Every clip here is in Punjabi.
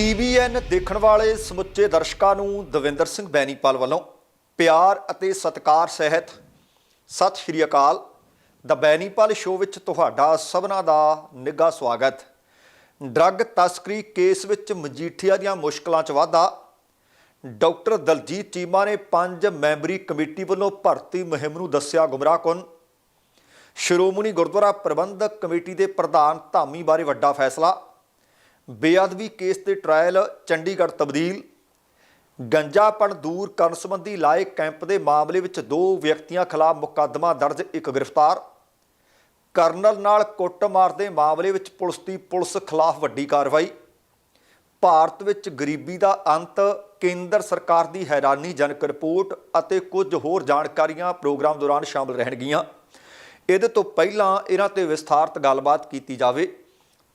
ਟੀਵੀਐਨ ਦੇਖਣ ਵਾਲੇ ਸਮੁੱਚੇ ਦਰਸ਼ਕਾਂ ਨੂੰ ਦਵਿੰਦਰ ਸਿੰਘ ਬੈਨੀਪਾਲ ਵੱਲੋਂ ਪਿਆਰ ਅਤੇ ਸਤਿਕਾਰ ਸਹਿਤ ਸਤਿ ਸ਼੍ਰੀ ਅਕਾਲ। ਦ ਬੈਨੀਪਾਲ ਸ਼ੋਅ ਵਿੱਚ ਤੁਹਾਡਾ ਸਭਨਾ ਦਾ ਨਿੱਘਾ ਸਵਾਗਤ। ਡਰੱਗ ਤਸਕਰੀ ਕੇਸ ਵਿੱਚ ਮਜੀਠੀਆ ਦੀਆਂ ਮੁਸ਼ਕਲਾਂ 'ਚ ਵਾਧਾ। ਡਾਕਟਰ ਦਲਜੀਤ ਚੀਮਾ ਨੇ ਪੰਜ ਮੈਂਬਰੀ ਕਮੇਟੀ ਵੱਲੋਂ ਭਰਤੀ ਮੁਹਿੰਮ ਨੂੰ ਦੱਸਿਆ ਗੁੰਮਰਾਹਕੁਨ ਸ਼੍ਰੋਮਣੀ ਗੁਰਦੁਆਰਾ ਪ੍ਰਬੰਧਕ ਕਮੇਟੀ ਦੇ ਪ੍ਰਧਾਨ ਧਾਮੀ ਬਾਰੇ ਵੱਡਾ ਫੈਸਲਾ। ਬੇਅਦਬੀ ਕੇਸ ਤੇ ਟ੍ਰਾਇਲ ਚੰਡੀਗੜ੍ਹ ਤਬਦੀਲ। ਗੰਜਾਪਣ ਦੂਰ ਕਰਨ ਸੰਬੰਧੀ ਲਾਏ ਕੈਂਪ ਦੇ ਮਾਮਲੇ ਵਿੱਚ ਦੋ ਵਿਅਕਤੀਆਂ ਖਿਲਾਫ ਮੁਕੱਦਮਾ ਦਰਜ, ਇੱਕ ਗ੍ਰਿਫਤਾਰ। ਕਰਨਲ ਨਾਲ ਕੁੱਟਮਾਰ ਦੇ ਮਾਮਲੇ ਵਿੱਚ ਪੁਲਿਸ ਦੀ ਪੁਲਿਸ ਖਿਲਾਫ ਵੱਡੀ ਕਾਰਵਾਈ। ਭਾਰਤ ਵਿੱਚ ਗਰੀਬੀ ਦਾ ਅੰਤ, ਕੇਂਦਰ ਸਰਕਾਰ ਦੀ ਹੈਰਾਨੀਜਨਕ ਰਿਪੋਰਟ ਅਤੇ ਕੁਝ ਹੋਰ ਜਾਣਕਾਰੀਆਂ ਪ੍ਰੋਗਰਾਮ ਦੌਰਾਨ ਸ਼ਾਮਲ ਰਹਿਣਗੀਆਂ। ਇਹਦੇ ਤੋਂ ਪਹਿਲਾਂ ਇਹਨਾਂ ਤੇ ਵਿਸਥਾਰਤ ਗੱਲਬਾਤ ਕੀਤੀ ਜਾਵੇ।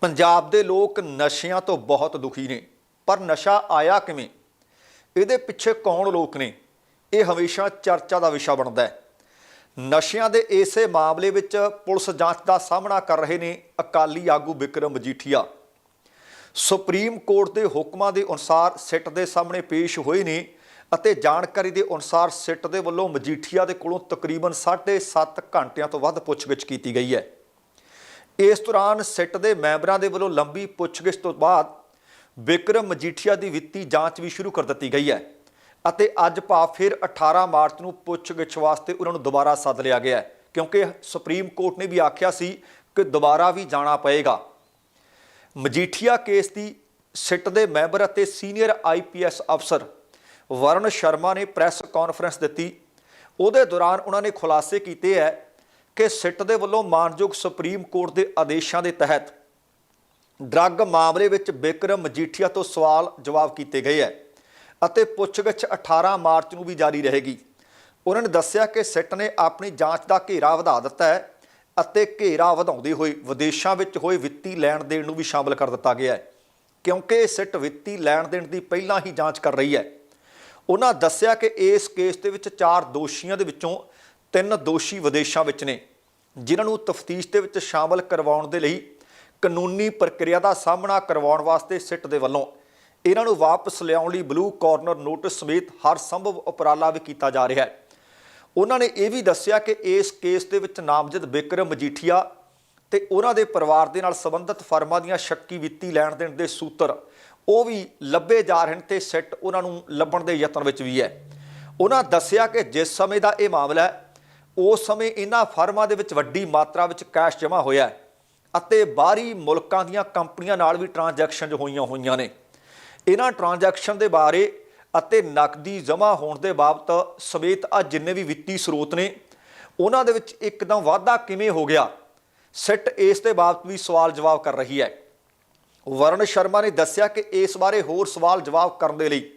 ਪੰਜਾਬ ਦੇ ਲੋਕ ਨਸ਼ਿਆਂ ਤੋਂ ਬਹੁਤ ਦੁਖੀ ਨੇ। ਪਰ ਨਸ਼ਾ ਆਇਆ ਕਿਵੇਂ? ਇਹਦੇ ਪਿੱਛੇ ਕੌਣ ਲੋਕ ਨੇ? ਇਹ ਹਮੇਸ਼ਾ ਚਰਚਾ ਦਾ ਵਿਸ਼ਾ ਬਣਦਾ ਹੈ। ਨਸ਼ਿਆਂ ਦੇ ਇਸੇ ਮਾਮਲੇ ਵਿੱਚ ਪੁਲਿਸ ਜਾਂਚ ਦਾ ਸਾਹਮਣਾ ਕਰ ਰਹੇ ਨੇ ਅਕਾਲੀ ਆਗੂ ਵਿਕਰਮ ਮਜੀਠੀਆ। ਸੁਪਰੀਮ ਕੋਰਟ ਦੇ ਹੁਕਮਾਂ ਦੇ ਅਨੁਸਾਰ ਸਿੱਟ ਦੇ ਸਾਹਮਣੇ ਪੇਸ਼ ਹੋਏ ਨੇ ਅਤੇ ਜਾਣਕਾਰੀ ਦੇ ਅਨੁਸਾਰ ਸਿੱਟ ਦੇ ਵੱਲੋਂ ਮਜੀਠੀਆ ਦੇ ਕੋਲੋਂ ਤਕਰੀਬਨ 7.5 ਘੰਟਿਆਂ ਤੋਂ ਵੱਧ ਪੁੱਛਗਿੱਛ ਕੀਤੀ ਗਈ ਹੈ। ਇਸ ਦੌਰਾਨ ਸਿੱਟ ਦੇ ਮੈਂਬਰਾਂ ਦੇ ਵੱਲੋਂ ਲੰਬੀ ਪੁੱਛਗਿੱਛ ਤੋਂ ਬਾਅਦ ਵਿਕਰਮ ਮਜੀਠੀਆ ਦੀ ਵਿੱਤੀ ਜਾਂਚ ਵੀ ਸ਼ੁਰੂ ਕਰ ਦਿੱਤੀ ਗਈ ਹੈ ਅਤੇ ਅੱਜ ਭਾ ਫਿਰ 18 ਮਾਰਚ ਨੂੰ ਪੁੱਛਗਿੱਛ ਵਾਸਤੇ ਉਹਨਾਂ ਨੂੰ ਦੁਬਾਰਾ ਸੱਦ ਲਿਆ ਗਿਆ ਹੈ, ਕਿਉਂਕਿ ਸੁਪਰੀਮ ਕੋਰਟ ਨੇ ਵੀ ਆਖਿਆ ਸੀ ਕਿ ਦੁਬਾਰਾ ਵੀ ਜਾਣਾ ਪਏਗਾ। ਮਜੀਠੀਆ ਕੇਸ ਦੀ ਸਿੱਟ ਦੇ ਮੈਂਬਰ ਅਤੇ ਸੀਨੀਅਰ ਆਈਪੀਐਸ ਅਫਸਰ ਵਰਨ ਸ਼ਰਮਾ ਨੇ ਪ੍ਰੈਸ ਕਾਨਫਰੰਸ ਦਿੱਤੀ। ਉਹਦੇ ਦੌਰਾਨ ਉਹਨਾਂ ਨੇ ਖੁਲਾਸੇ ਕੀਤੇ ਹੈ ਕਿ ਸਿੱਟ ਦੇ ਵੱਲੋਂ ਮਾਨਯੋਗ ਸੁਪਰੀਮ ਕੋਰਟ ਦੇ ਆਦੇਸ਼ਾਂ ਦੇ ਤਹਿਤ ਡਰੱਗ ਮਾਮਲੇ ਵਿੱਚ ਬਿਕਰਮ ਮਜੀਠੀਆ ਤੋਂ ਸਵਾਲ ਜਵਾਬ ਕੀਤੇ ਗਏ ਹੈ ਅਤੇ ਪੁੱਛਗਿੱਛ 18 ਮਾਰਚ ਨੂੰ ਵੀ ਜਾਰੀ ਰਹੇਗੀ। ਉਹਨਾਂ ਨੇ ਦੱਸਿਆ ਕਿ ਸਿੱਟ ਨੇ ਆਪਣੀ ਜਾਂਚ ਦਾ ਘੇਰਾ ਵਧਾ ਦਿੱਤਾ ਹੈ ਅਤੇ ਘੇਰਾ ਵਧਾਉਂਦੇ ਹੋਏ ਵਿਦੇਸ਼ਾਂ ਵਿੱਚ ਹੋਏ ਵਿੱਤੀ ਲੈਣ ਦੇਣ ਨੂੰ ਵੀ ਸ਼ਾਮਲ ਕਰ ਦਿੱਤਾ ਗਿਆ ਹੈ, ਕਿਉਂਕਿ ਇਹ ਸਿੱਟ ਵਿੱਤੀ ਲੈਣ ਦੇਣ ਦੀ ਪਹਿਲਾਂ ਹੀ ਜਾਂਚ ਕਰ ਰਹੀ ਹੈ। ਉਹਨਾਂ ਦੱਸਿਆ ਕਿ ਇਸ ਕੇਸ ਦੇ ਵਿੱਚ ਚਾਰ ਦੋਸ਼ੀਆਂ ਦੇ ਵਿੱਚੋਂ ਤਿੰਨ ਦੋਸ਼ੀ ਵਿਦੇਸ਼ਾਂ ਵਿੱਚ ਨੇ, ਜਿਨ੍ਹਾਂ ਨੂੰ ਤਫਤੀਸ਼ ਦੇ ਵਿੱਚ ਸ਼ਾਮਲ ਕਰਵਾਉਣ ਦੇ ਲਈ ਕਾਨੂੰਨੀ ਪ੍ਰਕਿਰਿਆ ਦਾ ਸਾਹਮਣਾ ਕਰਵਾਉਣ ਵਾਸਤੇ ਸਿੱਟ ਦੇ ਵੱਲੋਂ ਇਹਨਾਂ ਨੂੰ ਵਾਪਸ ਲਿਆਉਣ ਲਈ ਬਲੂ ਕਾਰਨਰ ਨੋਟਿਸ ਸਮੇਤ ਹਰ ਸੰਭਵ ਉਪਰਾਲਾ ਵੀ ਕੀਤਾ ਜਾ ਰਿਹਾ ਹੈ। ਉਹਨਾਂ ਨੇ ਇਹ ਵੀ ਦੱਸਿਆ ਕਿ ਇਸ ਕੇਸ ਦੇ ਵਿੱਚ ਨਾਮਜ਼ਦ ਬਿਕਰਮ ਮਜੀਠੀਆ ਤੇ ਉਹਨਾਂ ਦੇ ਪਰਿਵਾਰ ਦੇ ਨਾਲ ਸੰਬੰਧਿਤ ਫਰਮਾਂ ਦੀਆਂ ਸ਼ੱਕੀ ਵਿੱਤੀ ਲੈਣ ਦੇਣ ਦੇ ਸੂਤਰ, ਉਹ ਵੀ ਲੱਭੇ ਜਾ ਰਹੇ ਹਨ ਤੇ ਸਿੱਟ ਉਹਨਾਂ ਨੂੰ ਲੱਭਣ ਦੇ ਯਤਨ ਵਿੱਚ ਵੀ ਹੈ। ਉਹਨਾਂ ਦੱਸਿਆ ਕਿ ਜਿਸ ਸਮੇਂ ਦਾ ਇਹ ਮਾਮਲਾ ਹੈ ਉਸ ਸਮੇਂ ਇਹਨਾਂ ਫਰਮਾਂ ਦੇ ਵਿੱਚ ਵੱਡੀ ਮਾਤਰਾ ਵਿੱਚ ਕੈਸ਼ ਜਮ੍ਹਾਂ ਹੋਇਆ ਅਤੇ ਬਾਹਰੀ ਮੁਲਕਾਂ ਦੀਆਂ ਕੰਪਨੀਆਂ ਨਾਲ ਵੀ ਟ੍ਰਾਂਜੈਕਸ਼ਨ ਹੋਈਆਂ ਹੋਈਆਂ ਨੇ। ਇਹਨਾਂ ਟ੍ਰਾਂਜੈਕਸ਼ਨ ਦੇ ਬਾਰੇ ਅਤੇ ਨਕਦੀ ਜਮ੍ਹਾਂ ਹੋਣ ਦੇ ਬਾਬਤ ਸਮੇਤ ਆ ਜਿੰਨੇ ਵੀ ਵਿੱਤੀ ਸਰੋਤ ਨੇ, ਉਹਨਾਂ ਦੇ ਵਿੱਚ ਇੱਕਦਮ ਵਾਧਾ ਕਿਵੇਂ ਹੋ ਗਿਆ? ਸਿੱਟ ਇਸ ਦੇ ਬਾਬਤ ਵੀ ਸਵਾਲ ਜਵਾਬ ਕਰ ਰਹੀ ਹੈ। ਵਰਨ ਸ਼ਰਮਾ ਨੇ ਦੱਸਿਆ ਕਿ ਇਸ ਬਾਰੇ ਹੋਰ ਸਵਾਲ ਜਵਾਬ ਕਰਨ ਦੇ ਲਈ